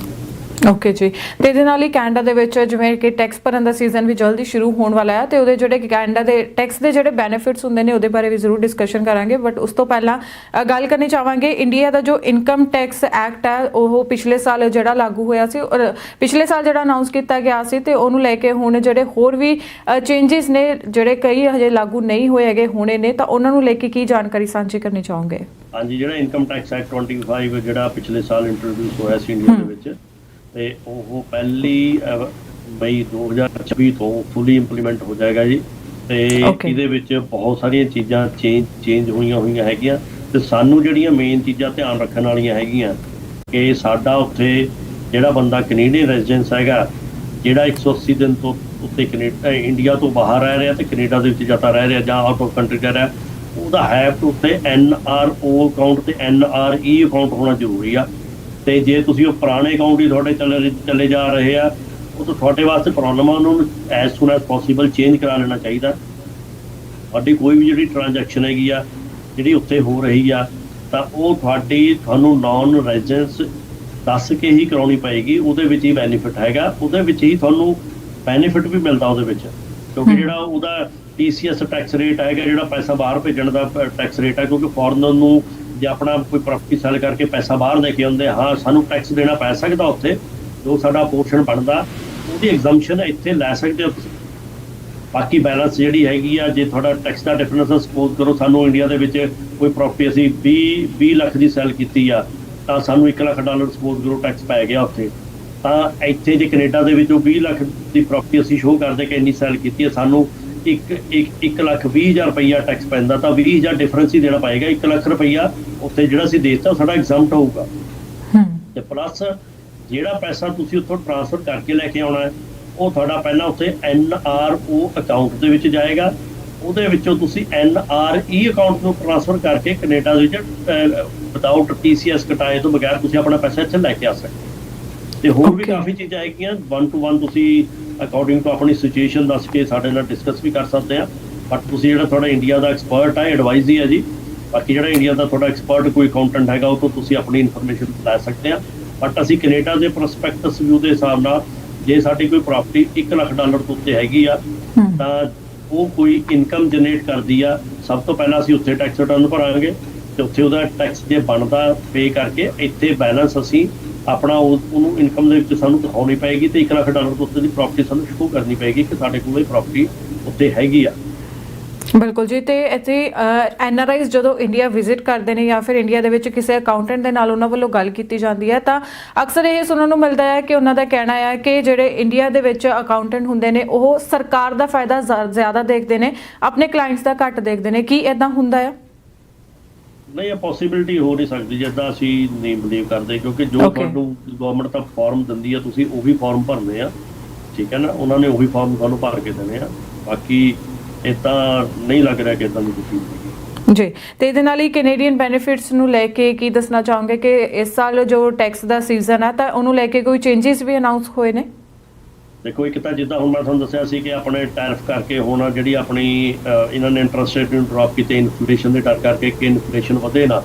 ਓਕੇ ਜੀ। ਤੇ ਇਹਦੇ ਨਾਲ ਹੀ ਕੈਨੇਡਾ ਦੇ ਵਿੱਚ ਜਿਵੇਂ ਕਿ ਟੈਕਸ ਭਰਨ ਦਾ ਸੀਜ਼ਨ ਵੀ ਜਲਦੀ ਸ਼ੁਰੂ ਹੋਣ ਵਾਲਾ ਹੈ ਤੇ ਉਹਦੇ ਜਿਹੜੇ ਕੈਨੇਡਾ ਦੇ ਟੈਕਸ ਦੇ ਜਿਹੜੇ ਬੈਨੀਫਿਟਸ ਹੁੰਦੇ ਨੇ ਉਹਦੇ ਬਾਰੇ ਵੀ ਜ਼ਰੂਰ ਡਿਸਕਸ਼ਨ ਕਰਾਂਗੇ। ਬਟ ਉਸ ਤੋਂ ਪਹਿਲਾਂ ਗੱਲ ਕਰਨੀ ਚਾਹਾਂਗੇ ਇੰਡੀਆ ਦਾ ਜੋ ਇਨਕਮ ਟੈਕਸ ਐਕਟ ਹੈ ਉਹ ਪਿਛਲੇ ਸਾਲ ਜਿਹੜਾ ਲਾਗੂ ਹੋਇਆ ਸੀ ਔਰ ਪਿਛਲੇ ਸਾਲ ਜਿਹੜਾ ਅਨਾਉਂਸ ਕੀਤਾ ਗਿਆ ਸੀ ਤੇ ਉਹਨੂੰ ਲੈ ਕੇ ਹੁਣ ਜਿਹੜੇ ਹੋਰ ਵੀ ਚੇਂਜਸ ਨੇ ਜਿਹੜੇ ਕਈ ਹਜੇ ਲਾਗੂ ਨਹੀਂ ਹੋਏ ਹੈਗੇ ਹੋਣੇ ਨੇ ਤਾਂ ਉਹਨਾਂ ਨੂੰ ਲੈ ਕੇ ਕੀ ਜਾਣਕਾਰੀ ਸਾਂਝੀ ਕਰਨੀ ਚਾਹੋਗੇ? ਹਾਂਜੀ ਜਿਹੜਾ ਇਨਕਮ ਟੈਕਸ ਐਕਟ 25 ਜਿਹੜਾ ਪਿਛਲੇ ਸਾਲ ਇੰਟਰੋਡਿਊਸ ਹੋਇਆ ਸੀ ਇੰਡੀਆ ਦੇ ਵਿੱਚ ਤੇ ਉਹ ਪਹਿਲੀ ਮਈ 2026 ਤੋਂ ਫੁੱਲੀ ਇੰਪਲੀਮੈਂਟ ਹੋ ਜਾਏਗਾ ਜੀ। ਤੇ. ਇਹਦੇ ਵਿੱਚ ਬਹੁਤ ਸਾਰੀਆਂ ਚੀਜ਼ਾਂ ਚੇਂਜ ਚੇਂਜ ਹੋਈਆਂ ਹੋਈਆਂ ਹੈਗੀਆਂ। ਤੇ ਸਾਨੂੰ ਜਿਹੜੀਆਂ ਮੇਨ ਚੀਜ਼ਾਂ ਧਿਆਨ ਰੱਖਣ ਵਾਲੀਆਂ ਹੈਗੀਆਂ ਕਿ ਸਾਡਾ ਉੱਥੇ ਜਿਹੜਾ ਬੰਦਾ ਕੈਨੇਡੀਅਨ ਰੈਜ਼ੀਡੈਂਸ ਹੈਗਾ ਜਿਹੜਾ 180 ਦਿਨ ਤੋਂ ਉੱਤੇ ਕੈਨੇਡਾ ਇੰਡੀਆ ਤੋਂ ਬਾਹਰ ਰਹਿ ਰਿਹਾ ਤੇ ਕੈਨੇਡਾ ਦੇ ਵਿੱਚ ਜਾਂਦਾ ਰਹਿ ਰਿਹਾ ਜਾਂ ਆਊਟ ਆਫ ਕੰਟਰੀ ਰਹਿ ਰਿਹਾ ਉਹਦਾ ਹੈਵ ਟੂ ਉੱਤੇ ਐਨ ਆਰ ਓ ਅਕਾਊਂਟ ਤੇ ਐਨ ਆਰ ਈ ਅਕਾਊਂਟ ਹੋਣਾ ਜ਼ਰੂਰੀ ਆ। ਤੇ ਜੇ ਤੁਸੀਂ ਉਹ ਪੁਰਾਣੇ ਅਕਾਊਂਟ ਹੀ ਤੁਹਾਡੇ ਚੱਲੇ ਚੱਲੇ ਜਾ ਰਹੇ ਆ ਉਹ ਤਾਂ ਤੁਹਾਡੇ ਵਾਸਤੇ ਪ੍ਰੋਬਲਮ ਆ ਉਹਨੂੰ as soon as possible change ਕਰਾ ਲੈਣਾ ਚਾਹੀਦਾ ਤੁਹਾਡੀ ਕੋਈ ਵੀ ਜਿਹੜੀ ਟ੍ਰਾਂਜੈਕਸ਼ਨ ਹੈਗੀ ਆ ਜਿਹੜੀ ਉੱਥੇ ਹੋ ਰਹੀ ਆ ਤਾਂ ਉਹ ਤੁਹਾਡੀ ਤੁਹਾਨੂੰ ਨਾਨ ਰੈਜ਼ੀਡੈਂਸ ਦੱਸ ਕੇ ਹੀ ਕਰਾਉਣੀ ਪਏਗੀ ਉਹਦੇ ਵਿੱਚ ਹੀ ਬੈਨੀਫਿਟ ਹੈਗਾ ਉਹਦੇ ਵਿੱਚ ਹੀ ਤੁਹਾਨੂੰ ਬੈਨੀਫਿਟ ਵੀ ਮਿਲਦਾ ਉਹਦੇ ਵਿੱਚ ਕਿਉਂਕਿ। ਜਿਹੜਾ ਉਹਦਾ TCS ਟੈਕਸ ਰੇਟ ਹੈਗਾ ਜਿਹੜਾ ਪੈਸਾ ਬਾਹਰ ਭੇਜਣ ਦਾ ਟੈਕਸ ਰੇਟ ਹੈ ਕਿਉਂਕਿ ਫੋਰਨਰ ਨੂੰ ਜੇ ਆਪਣਾ ਕੋਈ ਪ੍ਰਾਪਰਟੀ ਸੈਲ ਕਰਕੇ ਪੈਸਾ ਬਾਹਰ ਲੈ ਕੇ ਆਉਂਦੇ, ਹਾਂ, ਸਾਨੂੰ ਟੈਕਸ ਦੇਣਾ ਪੈ ਸਕਦਾ ਉੱਥੇ, ਜੋ ਸਾਡਾ ਪੋਰਸ਼ਨ ਬਣਦਾ, ਉਹਦੀ ਐਗਜ਼ੰਪਸ਼ਨ ਇੱਥੇ ਲੈ ਸਕਦੇ ਹੋ ਤੁਸੀਂ। ਬਾਕੀ ਬੈਲੈਂਸ ਜਿਹੜੀ ਹੈਗੀ ਆ, ਜੇ ਤੁਹਾਡਾ ਟੈਕਸ ਦਾ ਡਿਫਰੈਂਸ ਸਪੋਜ਼ ਕਰੋ, ਸਾਨੂੰ ਇੰਡੀਆ ਦੇ ਵਿੱਚ ਕੋਈ ਪ੍ਰਾਪਰਟੀ ਅਸੀਂ 20 20 ਲੱਖ ਦੀ ਸੈਲ ਕੀਤੀ ਆ, ਤਾਂ ਸਾਨੂੰ 1 ਲੱਖ ਡਾਲਰ ਸਪੋਜ਼ ਕਰੋ ਟੈਕਸ ਪੈ ਗਿਆ ਉੱਥੇ। ਤਾਂ ਇੱਥੇ ਜੇ ਕੈਨੇਡਾ ਦੇ ਵਿੱਚ ਉਹ 20 ਲੱਖ ਦੀ ਪ੍ਰਾਪਰਟੀ ਅਸੀਂ ਸ਼ੋਅ ਕਰਦੇ ਕਿ ਇੰਨੀ ਸੈਲ ਕੀਤੀ ਹੈ ਸਾਨੂੰ ਇੱਕ ਇੱਕ 1 ਲੱਖ 20 ਹਜ਼ਾਰ ਰੁਪਈਆ ਟੈਕਸ ਪੈਂਦਾ ਤਾਂ 20 ਹਜ਼ਾਰ ਡਿਫਰੈਂਸ ਹੀ ਦੇਣਾ ਪਏਗਾ 1 ਲੱਖ ਰੁਪਈਆ ਉੱਥੇ ਜਿਹੜਾ ਅਸੀਂ ਦੇਤਾ ਸਾਡਾ ਐਗਜ਼ਾਮਟ ਹੋਊਗਾ। ਹੂੰ। ਤੇ ਪਲੱਸ ਜਿਹੜਾ ਪੈਸਾ ਤੁਸੀਂ ਉੱਥੋਂ ਟ੍ਰਾਂਸਫਰ ਕਰਕੇ ਲੈ ਕੇ ਆਉਣਾ ਹੈ ਉਹ ਤੁਹਾਡਾ ਪਹਿਲਾਂ ਉੱਥੇ ਐਨ ਆਰ ਓ ਅਕਾਊਂਟ ਦੇ ਵਿੱਚ ਜਾਏਗਾ। ਉਹਦੇ ਵਿੱਚੋਂ ਤੁਸੀਂ ਐਨ ਆਰ ਈ ਅਕਾਊਂਟ ਨੂੰ ਟ੍ਰਾਂਸਫਰ ਕਰਕੇ ਕੈਨੇਡਾ ਦੇ ਵਿੱਚ ਵਿਦਆਊਟ ਟੀਸੀਐਸ ਕਟਾਏ ਤੋਂ ਬਗੈਰ ਤੁਸੀਂ ਆਪਣਾ ਪੈਸਾ ਇੱਥੇ ਲੈ ਕੇ ਆ ਸਕਦੇ ਹੋ। ਤੇ ਹੋਰ ਵੀ Okay. ਕਾਫੀ ਚੀਜ਼ਾਂ ਹੈਗੀਆਂ 1 ਟੂ 1 ਤੁਸੀਂ ਅਕੋਰਡਿੰਗ ਟੂ ਆਪਣੀ ਸਿਚੁਏਸ਼ਨ ਦੱਸ ਕੇ ਸਾਡੇ ਨਾਲ ਡਿਸਕਸ ਵੀ ਕਰ ਸਕਦੇ ਆ। ਬਟ ਤੁਸੀਂ ਜਿਹੜਾ ਤੁਹਾਡਾ ਇੰਡੀਆ ਦਾ ਐਕਸਪਰਟ ਹੈ ਐਡਵਾਈਸ ਹੀ ਹੈ ਜੀ ਬਾਕੀ ਜਿਹੜਾ ਇੰਡੀਆ ਦਾ ਤੁਹਾਡਾ ਐਕਸਪਰਟ ਕੋਈ ਅਕਾਊਂਟੈਂਟ ਹੈਗਾ ਉਹ ਤੋਂ ਤੁਸੀਂ ਆਪਣੀ ਇਨਫੋਰਮੇਸ਼ਨ ਲੈ ਸਕਦੇ ਆ। ਬਟ ਅਸੀਂ ਕੈਨੇਡਾ ਦੇ ਪ੍ਰੋਸਪੈਕਟਸ ਵਿਊ ਦੇ ਹਿਸਾਬ ਨਾਲ ਜੇ ਸਾਡੀ ਕੋਈ ਪ੍ਰਾਪਰਟੀ 1 ਲੱਖ ਡਾਲਰ ਤੋਂ ਉੱਤੇ ਹੈਗੀ ਆ ਤਾਂ ਉਹ ਕੋਈ ਇਨਕਮ ਜਨਰੇਟ ਕਰਦੀ ਆ। ਸਭ ਤੋਂ ਪਹਿਲਾਂ ਅਸੀਂ ਉੱਥੇ ਟੈਕਸ ਰਿਟਰਨ ਭਰਾਂਗੇ ਤੇ ਉੱਥੇ ਉਹਦਾ ਟੈਕਸ ਜੇ ਬਣਦਾ ਪੇ ਕਰਕੇ ਇੱਥੇ ਬੈਲੈਂਸ ਅਸੀਂ ਆਪਣਾ ਉਹਨੂੰ ਇਨਕਮ ਦੇ ਵਿੱਚ ਸਾਨੂੰ ਦਿਖਾਉਣੀ ਪਏਗੀ ਤੇ 1 ਲੱਖ ਡਾਲਰ ਤੋਂ ਉੱਤੇ ਦੀ ਪ੍ਰਾਪਰਟੀ ਸਾਨੂੰ ਸ਼ੋ ਕਰਨੀ ਪਏਗੀ ਕਿ ਸਾਡੇ ਕੋਲ ਇਹ ਪ੍ਰਾਪਰਟੀ ਉੱਤੇ ਹੈਗੀ ਆ। ਬਿਲਕੁਲ ਜੀ, ਤੇ ਇੱਥੇ ਐਨ ਆਰ ਆਈਜ਼ ਜਦੋਂ ਇੰਡੀਆ ਵਿਜ਼ਿਟ ਕਰਦੇ ਨੇ ਜਾਂ ਫਿਰ ਇੰਡੀਆ ਦੇ ਵਿੱਚ ਕਿਸੇ ਅਕਾਊਂਟੈਂਟ ਦੇ ਨਾਲ ਉਹਨਾਂ ਵੱਲੋਂ ਗੱਲ ਕੀਤੀ ਜਾਂਦੀ ਹੈ, ਤਾਂ ਅਕਸਰ ਇਹ ਸੁਣਨ ਨੂੰ ਮਿਲਦਾ ਹੈ ਕਿ ਉਹਨਾਂ ਦਾ ਕਹਿਣਾ ਹੈ ਕਿ ਜਿਹੜੇ ਇੰਡੀਆ ਦੇ ਵਿੱਚ ਅਕਾਊਂਟੈਂਟ ਹੁੰਦੇ ਨੇ, ਉਹ ਸਰਕਾਰ ਦਾ ਫਾਇਦਾ ਜ਼ਿਆਦਾ ਦੇਖਦੇ ਨੇ, ਆਪਣੇ ਕਲਾਇੰਟਸ ਦਾ ਘੱਟ ਦੇਖਦੇ ਨੇ। ਕੀ ਇਦਾਂ ਹੁੰਦਾ ਹੈ? ਨਹੀਂ ਇਹ ਪੋਸਿਬਿਲਿਟੀ ਹੋ ਨਹੀਂ ਸਕਦੀ ਜਿੱਦਾਂ ਅਸੀਂ ਨਹੀਂ ਬਲੀਵ ਕਰਦੇ ਕਿਉਂਕਿ ਜੋ. ਤੁਹਾਨੂੰ ਗਵਰਨਮੈਂਟ ਤਾਂ ਫਾਰਮ ਦਿੰਦੀ ਆ ਤੁਸੀਂ ਉਹੀ ਫਾਰਮ ਭਰਨੇ ਆ। ਠੀਕ ਹੈ ਨਾ? ਉਹਨਾਂ ਨੇ ਉਹੀ ਫਾਰਮ ਤੁਹਾਨੂੰ ਭਰ ਕੇ ਦੇਣੇ ਆ। ਬਾਕੀ ਇਹ ਤਾਂ ਨਹੀਂ ਲੱਗ ਰਿਹਾ ਕਿ ਇਦਾਂ ਦੀ ਕੋਈ ਚੀਜ਼ ਹੈਗੀ। ਜੀ ਤੇ ਇਹਦੇ ਨਾਲ ਹੀ ਕੈਨੇਡੀਅਨ ਬੈਨੀਫਿਟਸ ਨੂੰ ਲੈ ਕੇ ਕੀ ਦੱਸਣਾ ਚਾਹੋਗੇ ਕਿ ਇਸ ਸਾਲ ਜੋ ਟੈਕਸ ਦਾ ਸੀਜ਼ਨ ਹੈ ਤਾਂ ਉਹਨੂੰ ਲੈ ਕੇ ਕੋਈ ਚੇਂਜਸ ਵੀ ਅਨਾਉਂਸ ਹੋਏ ਨੇ? ਦੇਖੋ, ਇੱਕ ਤਾਂ ਜਿੱਦਾਂ ਹੁਣ ਮੈਂ ਤੁਹਾਨੂੰ ਦੱਸਿਆ ਸੀ ਕਿ ਆਪਣੇ ਟੈਰਿਫ ਕਰਕੇ ਹੁਣ ਜਿਹੜੀ ਆਪਣੀ ਇਹਨਾਂ ਨੇ ਇੰਟਰਸਟ ਰੇਟ ਨੂੰ ਡ੍ਰੌਪ ਕੀਤੇ ਇਨਫਲੇਸ਼ਨ ਦੇ ਡਰ ਕਰਕੇ ਕਿ ਇਨਫਲੇਸ਼ਨ ਵਧੇ ਨਾ,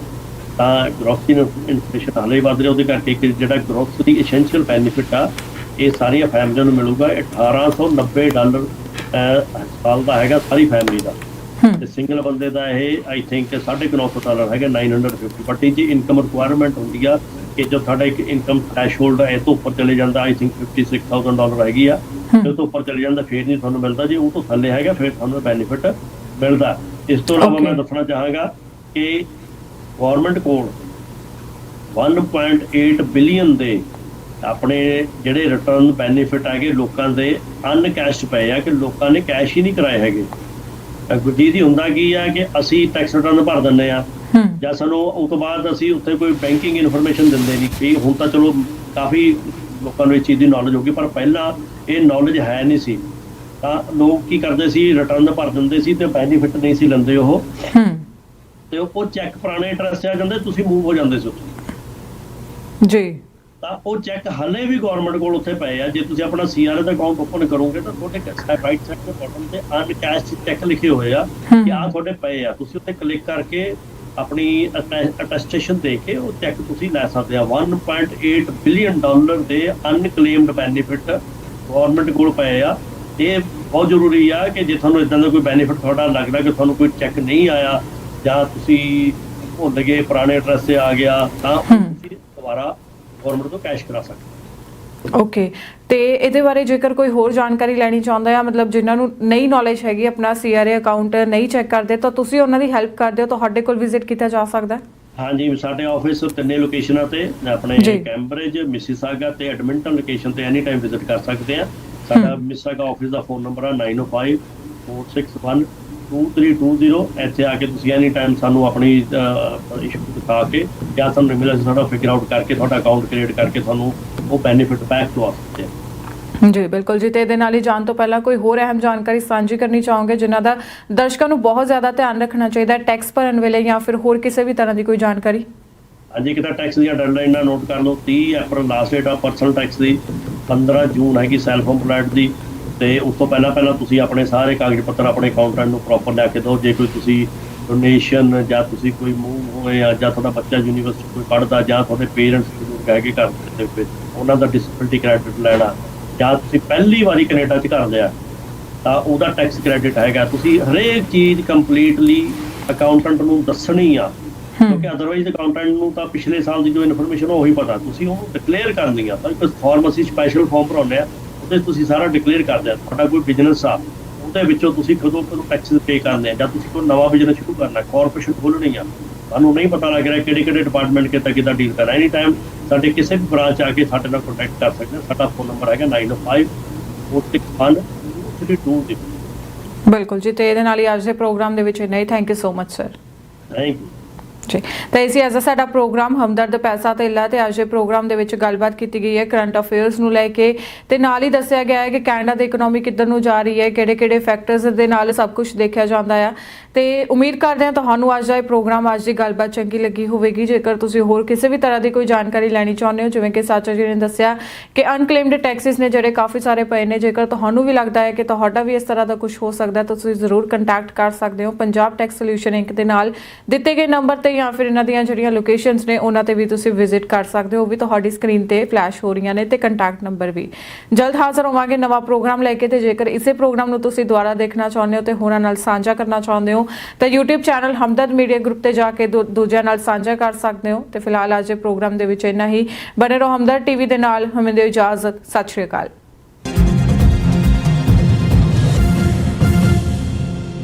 ਤਾਂ ਗ੍ਰੋਸਰੀ ਇਨਫਲੇਸ਼ਨ ਹਾਲੇ ਹੀ ਵੱਧ ਰਿਹਾ, ਉਹਦੇ ਕਰਕੇ ਕਿ ਜਿਹੜਾ ਗ੍ਰੋਸਰੀ ਐਸੈਂਸ਼ੀਅਲ ਬੈਨੀਫਿਟ ਆ, ਇਹ ਸਾਰੀਆਂ ਫੈਮਲੀਆਂ ਨੂੰ ਮਿਲੂਗਾ। 1890 ਡਾਲਰ ਸਾਲ ਦਾ ਹੈਗਾ ਸਾਰੀ ਫੈਮਿਲੀ ਦਾ। ਤੇ ਸਿੰਗਲ ਬੰਦੇ ਦਾ ਇਹ ਆਈ ਥਿੰਕ 950 ਡਾਲਰ ਹੈਗਾ 950 ਬਟ ਇਹ ਜੀ ਇਨਕਮ ਰਿਕੁਆਇਰਮੈਂਟ ਹੁੰਦੀ ਆ ਕਿ ਜੋ ਤੁਹਾਡਾ ਇੱਕ ਇਨਕਮ ਥ੍ਰੈਸ਼ਹੋਲਡ ਹੈ ਇਹ ਤੋਂ ਉੱਪਰ ਚਲੇ ਜਾਂਦਾ ਆਈ ਥਿੰਕ 56000 ਡਾਲਰ ਹੈਗੀ ਆ। ਜੇ ਤੋਂ ਉੱਪਰ ਚਲੇ ਜਾਂਦਾ ਫੇਰ ਨਹੀਂ ਤੁਹਾਨੂੰ ਮਿਲਦਾ। ਜੇ ਉਹ ਤੋਂ ਥੱਲੇ ਹੈਗਾ ਫੇਰ ਤੁਹਾਨੂੰ ਬੈਨੀਫਿਟ ਮਿਲਦਾ। ਇਸ ਤੋਂ ਇਲਾਵਾ. ਮੈਂ ਦੱਸਣਾ ਚਾਹਾਂਗਾ ਕਿ ਗਵਰਨਮੈਂਟ ਕੋਲ 1.8 ਬਿਲੀਅਨ ਦੇ ਆਪਣੇ ਜਿਹੜੇ ਰਿਟਰਨ ਬੈਨੀਫਿਟ ਹੈਗੇ ਲੋਕਾਂ ਦੇ ਅਨਕੈਸ਼ਡ ਪਏ ਆ ਕਿ ਲੋਕਾਂ ਨੇ ਕੈਸ਼ ਹੀ ਨਹੀਂ ਕਰਾਏ ਹੈਗੇ। ਗੁਰਜੀਤ ਜੀ ਹੁੰਦਾ ਕੀ ਆ ਕਿ ਅਸੀਂ ਟੈਕਸ ਰਿਟਰਨ ਭਰ ਦਿੰਦੇ ਆ। ਜਾਂ ਸਾਨੂੰ ਉਸ ਤੋਂ ਬਾਅਦ ਅਸੀਂ ਉੱਥੇ ਕੋਈ ਬੈਂਕਿੰਗ ਇਨਫੋਰਮੇਸ਼ਨ ਦਿੰਦੇ ਨਹੀਂ। ਕਿ ਹੁਣ ਤਾਂ ਚਲੋ ਕਾਫੀ ਲੋਕਾਂ ਨੂੰ ਇਸ ਚੀਜ਼ ਦੀ ਨੌਲੇਜ ਹੋ ਗਈ ਪਰ ਪਹਿਲਾਂ ਇਹ ਨੌਲੇਜ ਹੈ ਨਹੀਂ ਸੀ। ਤਾਂ ਲੋਕ ਕੀ ਕਰਦੇ ਸੀ ਰਿਟਰਨ ਭਰ ਦਿੰਦੇ ਸੀ ਤੇ ਬੈਨੀਫਿਟ ਨਹੀਂ ਸੀ ਲੈਂਦੇ ਉਹ। ਤੇ ਉਹ ਚੈੱਕ ਪੁਰਾਣੇ ਤੇ ਆ ਜਾਂਦੇ ਤੁਸੀਂ ਮੂਵ ਹੋ ਜਾਂਦੇ ਸੀ ਜੀ। ਤਾਂ ਉਹ ਚੈੱਕ ਹਲੇ ਵੀ ਗਵਰਨਮੈਂਟ ਕੋਲ ਉੱਥੇ ਪਏ ਆ ਜੇ ਤੁਸੀਂ ਆਪਣਾ ਸੀਆਰਏ ਦਾ ਅਕਾਊਂਟ ਓਪਨ ਕਰੋਗੇ ਤਾਂ ਤੁਹਾਡੇ ਰਾਈਟ ਸਾਈਡ ਤੇ ਬਾਟਮ ਤੇ ਅਨਕੈਸ਼ ਚੈੱਕ ਲਿਖੇ ਹੋਏ ਆ। ਕਿ ਆ ਤੁਹਾਡੇ ਪਏ ਆ ਤੁਸੀਂ ਉੱਤੇ ਕਲਿੱਕ ਕਰਕੇ ਆਪਣੀ ਅਟੈਸਟੇਸ਼ਨ ਦੇ ਕੇ ਉਹ ਚੈੱਕ ਤੁਸੀਂ ਲੈ ਸਕਦੇ ਆ 1.8 ਬਿਲੀਅਨ ਡਾਲਰ ਦੇ ਅਨਕਲੇਮਡ ਬੈਨੀਫਿਟ ਗਵਰਨਮੈਂਟ ਕੋਲ ਪਏ ਆ ਇਹ ਬਹੁਤ ਜ਼ਰੂਰੀ ਆ ਕਿ ਜੇ ਤੁਹਾਨੂੰ ਇਦਾਂ ਦਾ ਕੋਈ ਬੈਨੀਫਿਟ ਤੁਹਾਡਾ ਲੱਗਦਾ ਕਿ ਤੁਹਾਨੂੰ ਕੋਈ ਚੈੱਕ ਨਹੀਂ ਆਇਆ ਜਾਂ ਤੁਸੀਂ ਭੁੱਲ ਗਏ ਪੁਰਾਣੇ ਐਡਰੈਸ ਤੇ ਆ ਗਿਆ ਤਾਂ। ਤੁਸੀਂ ਦੁਬਾਰਾ ਗਵਰਨਮੈਂਟ ਤੋਂ ਕੈਸ਼ ਕਰਾ ਸਕਦੇ। ਓਕੇ ਤੇ ਇਹਦੇ ਬਾਰੇ ਜੇਕਰ ਕੋਈ ਹੋਰ ਜਾਣਕਾਰੀ ਲੈਣੀ ਚਾਹੁੰਦਾ ਹੈ ਮਤਲਬ ਜਿਨ੍ਹਾਂ ਨੂੰ ਨਹੀਂ ਨੌਲੇਜ ਹੈਗੀ ਆਪਣਾ ਸੀਆਰਏ ਅਕਾਊਂਟ ਨਹੀਂ ਚੈੱਕ ਕਰਦੇ ਤਾਂ ਤੁਸੀਂ ਉਹਨਾਂ ਦੀ ਹੈਲਪ ਕਰਦੇ ਹੋ ਤੁਹਾਡੇ ਕੋਲ ਵਿਜ਼ਿਟ ਕੀਤਾ ਜਾ ਸਕਦਾ ਹੈ ਹਾਂਜੀ ਸਾਡੇ ਆਫਿਸ ਤਿੰਨੇ ਲੋਕੇਸ਼ਨਾਂ ਤੇ ਆਪਣੇ। ਕੈਂਬਰਿਜ ਮਿਸੀਸਾਗਾ ਤੇ ਐਡਮਿੰਟਨ ਲੋਕੇਸ਼ਨ ਤੇ ਐਨੀ ਟਾਈਮ ਵਿਜ਼ਿਟ ਕਰ ਸਕਦੇ ਆ ਸਾਡਾ ਮਿਸੀਸਾਗਾ ਆਫਿਸ ਦਾ ਫੋਨ ਨੰਬਰ ਹੈ 905 461 2320 ਇੱਥੇ ਆ ਕੇ ਤੁਸੀਂ ਐਨੀ ਟਾਈਮ ਸਾਨੂੰ ਆਪਣੀ ਇਸ਼ੂ ਦਿਖਾ ਕੇ ਜਾਂ ਸਾਨੂੰ ਇਮੇਲ ਸਾਡਾ ਫਿਗਰ ਆਊਟ ਕਰਕੇ ਤੁਹਾਡਾ ਅਕਾਊਂਟ ਕ੍ਰੀਏਟ ਕਰਕੇ ਤੁਹਾਨੂੰ ਉਹ ਬੈਨੀਫਿਟ ਬੈਕ ਦਵਾ ਸਕਦੇ ਆ। ਜੀ ਬਿਲਕੁਲ ਜੀ। ਤੇ ਇਹਦੇ ਨਾਲ ਹੀ ਜਾਣ ਤੋਂ ਪਹਿਲਾਂ ਕੋਈ ਹੋਰ ਅਹਿਮ ਜਾਣਕਾਰੀ ਸਾਂਝੀ ਕਰਨੀ ਚਾਹੋਗੇ ਜਿਨ੍ਹਾਂ ਦਾ ਦਰਸ਼ਕਾਂ ਨੂੰ ਬਹੁਤ ਜ਼ਿਆਦਾ ਧਿਆਨ ਰੱਖਣਾ ਚਾਹੀਦਾ ਹੈ ਟੈਕਸ ਭਰਨ ਵੇਲੇ ਜਾਂ ਫਿਰ ਹੋਰ ਕਿਸੇ ਵੀ ਤਰ੍ਹਾਂ ਦੀ ਕੋਈ ਜਾਣਕਾਰੀ? ਹਾਂਜੀ ਇੱਕ ਤਾਂ ਟੈਕਸ ਦੀਆਂ ਡੈਡਲਾਈਨਾਂ ਨੋਟ ਕਰ ਲਓ 30 ਅਪ੍ਰੈਲ ਲਾਸਟ ਡੇਟ ਆ ਪਰਸਨਲ ਟੈਕਸ ਦੀ। 15 ਜੂਨ ਹੈਗੀ ਸੈਲਫ ਇੰਪਲਾਇਡ ਦੀ। ਤੇ ਉਸ ਤੋਂ ਪਹਿਲਾਂ ਪਹਿਲਾਂ ਤੁਸੀਂ ਆਪਣੇ ਸਾਰੇ ਕਾਗਜ਼ ਪੱਤਰ ਆਪਣੇ ਅਕਾਊਂਟੈਂਟ ਨੂੰ ਪ੍ਰੋਪਰ ਲਿਆ ਕੇ ਦਿਓ। ਜੇ ਕੋਈ ਤੁਸੀਂ ਡੋਨੇਸ਼ਨ ਜਾਂ ਤੁਸੀਂ ਕੋਈ ਮੂਵ ਹੋਏ ਆ ਜਾਂ ਤੁਹਾਡਾ ਬੱਚਾ ਯੂਨੀਵਰਸਿਟੀ ਕੋਈ ਪੜ੍ਹਦਾ ਜਾਂ ਤੁਹਾਡੇ ਪੇਰੈਂਟਸ ਨੂੰ ਕਹਿ ਕੇ ਘਰ ਦੇ ਵਿੱਚ ਉਹਨਾਂ ਦਾ ਡਿਸੇਬਿਲਟੀ ਕ੍ਰੈਡਿਟ ਲੈਣਾ ਜਾਂ ਤੁਸੀਂ ਪਹਿਲੀ ਵਾਰੀ ਕੈਨੇਡਾ 'ਚ ਘਰ ਲਿਆ ਤਾਂ ਉਹਦਾ ਟੈਕਸ ਕ੍ਰੈਡਿਟ ਹੈਗਾ। ਤੁਸੀਂ ਹਰੇਕ ਚੀਜ਼ ਕੰਪਲੀਟਲੀ ਅਕਾਊਂਟੈਂਟ ਨੂੰ ਦੱਸਣੀ ਆ। ਕਿਉਂਕਿ ਅਦਰਵਾਈਜ਼ ਅਕਾਊਂਟੈਂਟ ਨੂੰ ਤਾਂ ਪਿਛਲੇ ਸਾਲ ਦੀ ਜੋ ਇਨਫੋਰਮੇਸ਼ਨ ਉਹੀ ਪਤਾ। ਤੁਸੀਂ ਉਹਨੂੰ ਡਿਕਲੇਅਰ ਕਰਨੀ ਆ। ਤਾਂ ਇੱਕ ਫਾਰਮ ਅਸੀਂ ਸਪੈਸ਼ਲ ਫਾਰਮ ਭਰਾਉਂਦੇ ਆ। ਉਹਦੇ ਤੁਸੀਂ ਸਾਰਾ ਡਿਕਲੇਅਰ ਕਰਦੇ ਆ ਤੁਹਾਡਾ ਕੋਈ ਬਿਜ਼ਨਸ ਆ ਉਹਦੇ ਵਿੱਚੋਂ ਤੁਸੀਂ ਕਦੋਂ ਕਦੋਂ ਟੈਕਸ ਪੇ ਕਰਨੇ ਆ ਜਾਂ ਤੁਸੀਂ ਕੋਈ ਨਵਾਂ ਬਿਜ਼ਨਸ ਸ਼ੁਰੂ ਕਰਨਾ ਕਾਰਪੋਰੇਸ਼ਨ ਖੋਲਣੀ ਆ ਤੁਹਾਨੂੰ ਨਹੀਂ ਪਤਾ ਲੱਗ ਰਿਹਾ ਕਿਹੜੇ ਕਿਹੜੇ ਡਿਪਾਰਟਮੈਂਟ ਕਿੱਦਾਂ ਕਿੱਦਾਂ ਡੀਲ ਕਰਨਾ। ਐਨੀ ਟਾਈਮ ਸਾਡੇ ਕਿਸੇ ਵੀ ਬ੍ਰਾਂਚ ਆ ਕੇ ਸਾਡੇ ਨਾਲ ਕੰਟੈਕਟ ਕਰ ਸਕਦੇ ਸਾਡਾ ਫੋਨ ਨੰਬਰ ਹੈਗਾ 905 461 2320 ਬਿਲਕੁਲ ਜੀ ਤੇ ਇਹਦੇ ਨਾਲ ਹੀ ਅੱਜ ਦੇ ਪ੍ਰੋਗਰਾਮ ਦੇ ਵਿੱਚ ਇੰਨਾ ਹੀ। Thank you so much sir thank you ਜੀ। ਤਾਂ ਇਸੇ ਅੱਜ ਸਾਡਾ ਪ੍ਰੋਗਰਾਮ। ਹਮਦਰਦ ਪੈਸਾ ਤੇ ਇਲਾ ਤੇ ਅੱਜ ਦੇ ਪ੍ਰੋਗਰਾਮ ਦੇ ਵਿੱਚ ਗੱਲਬਾਤ ਕੀਤੀ ਗਈ ਹੈ ਕਰੰਟ ਅਫੇਅਰਸ ਨੂੰ ਲੈ ਕੇ। ਤੇ ਨਾਲ ਹੀ ਦੱਸਿਆ ਗਿਆ ਹੈ ਕਿ ਕੈਨੇਡਾ ਦੀ ਇਕਨੋਮੀ ਕਿੱਧਰ ਨੂੰ ਜਾ ਰਹੀ ਹੈ ਕਿਹੜੇ ਕਿਹੜੇ ਫੈਕਟਰਸ ਦੇ ਨਾਲ ਸਭ ਕੁਝ ਦੇਖਿਆ ਜਾਂਦਾ ਹੈ ਤੇ ਉਮੀਦ ਕਰਦੇ ਹਾਂ ਤੁਹਾਨੂੰ ਅੱਜ ਦਾ ਇਹ ਪ੍ਰੋਗਰਾਮ, ਅੱਜ ਦੀ ਗੱਲਬਾਤ ਚੰਗੀ ਲੱਗੀ ਹੋਵੇਗੀ। ਜੇਕਰ ਤੁਸੀਂ ਹੋਰ ਕਿਸੇ ਵੀ ਤਰ੍ਹਾਂ ਦੀ ਕੋਈ ਜਾਣਕਾਰੀ ਲੈਣੀ ਚਾਹੁੰਦੇ ਹੋ, ਜਿਵੇਂ ਕਿ ਸਾਚਾ ਜੀ ਨੇ ਦੱਸਿਆ ਕਿ ਅਨਕਲੇਮਡ ਟੈਕਸਿਸ ਨੇ ਜਿਹੜੇ ਕਾਫੀ ਸਾਰੇ ਪਏ ਨੇ, ਜੇਕਰ ਤੁਹਾਨੂੰ ਵੀ ਲੱਗਦਾ ਹੈ ਕਿ ਤੁਹਾਡਾ ਵੀ ਇਸ ਤਰ੍ਹਾਂ ਦਾ ਕੁਝ ਹੋ ਸਕਦਾ ਤਾਂ ਤੁਸੀਂ ਜ਼ਰੂਰ ਕੰਟੈਕਟ ਕਰ ਸਕਦੇ ਹੋ ਪੰਜਾਬ ਟੈਕਸ ਸੋਲੂਸ਼ਨ ਇੰਕ ਦੇ ਨਾਲ। ਦਿੱਤੇ ਗਏ ਨੰਬਰ ਤੇ ਜਾਂ ਫਿਰ ਇਹਨਾਂ ਦੀਆਂ ਜਿਹੜੀਆਂ ਲੋਕੇਸ਼ਨਸ ਨੇ, ਉਹਨਾਂ ਤੇ ਵੀ ਤੁਸੀਂ ਵਿਜ਼ਿਟ ਕਰ ਸਕਦੇ ਹੋ। ਉਹ ਵੀ ਤੁਹਾਡੀ ਸਕਰੀਨ ਤੇ ਫਲੈਸ਼ ਹੋ ਰਹੀਆਂ ਨੇ ਤੇ ਕੰਟੈਕਟ ਨੰਬਰ ਵੀ। ਜਲਦ ਹਾਜ਼ਰ ਹੋਵਾਂਗੇ ਨਵਾਂ ਪ੍ਰੋਗਰਾਮ ਲੈ ਕੇ ਤੇ ਜੇਕਰ ਇਸੇ ਪ੍ਰੋਗਰਾਮ ਨੂੰ ਤੁਸੀਂ ਦੁਬਾਰਾ ਦੇਖਣਾ ਚਾਹੁੰਦੇ ਹੋ ਤੇ ਹੋਰਾਂ ਨਾਲ ਸਾਂਝਾ ਕਰਨਾ ਚਾਹੁੰਦੇ ਹੋ ਤਾਂ YouTube channel Hamdard media group ਤੇ ਜਾ ਕੇ ਦੂ- ਦੂਜਿਆਂ ਨਾਲ ਸਾਂਝਾ ਕਰ ਸਕਦੇ ਹੋ ਤੇ ਫਿਲਹਾਲ ਅੱਜ ਦੇ ਪ੍ਰੋਗਰਾਮ ਦੇ ਵਿੱਚ ਇੰਨਾ ਹੀ। ਬਣੇ ਰਹੋ ਹਮਦਰਦ ਟੀਵੀ ਦੇ ਨਾਲ। ਹਮੇ ਦਿਓ ਇਜਾਜ਼ਤ। ਸਤਿ ਸ਼੍ਰੀ ਅਕਾਲ।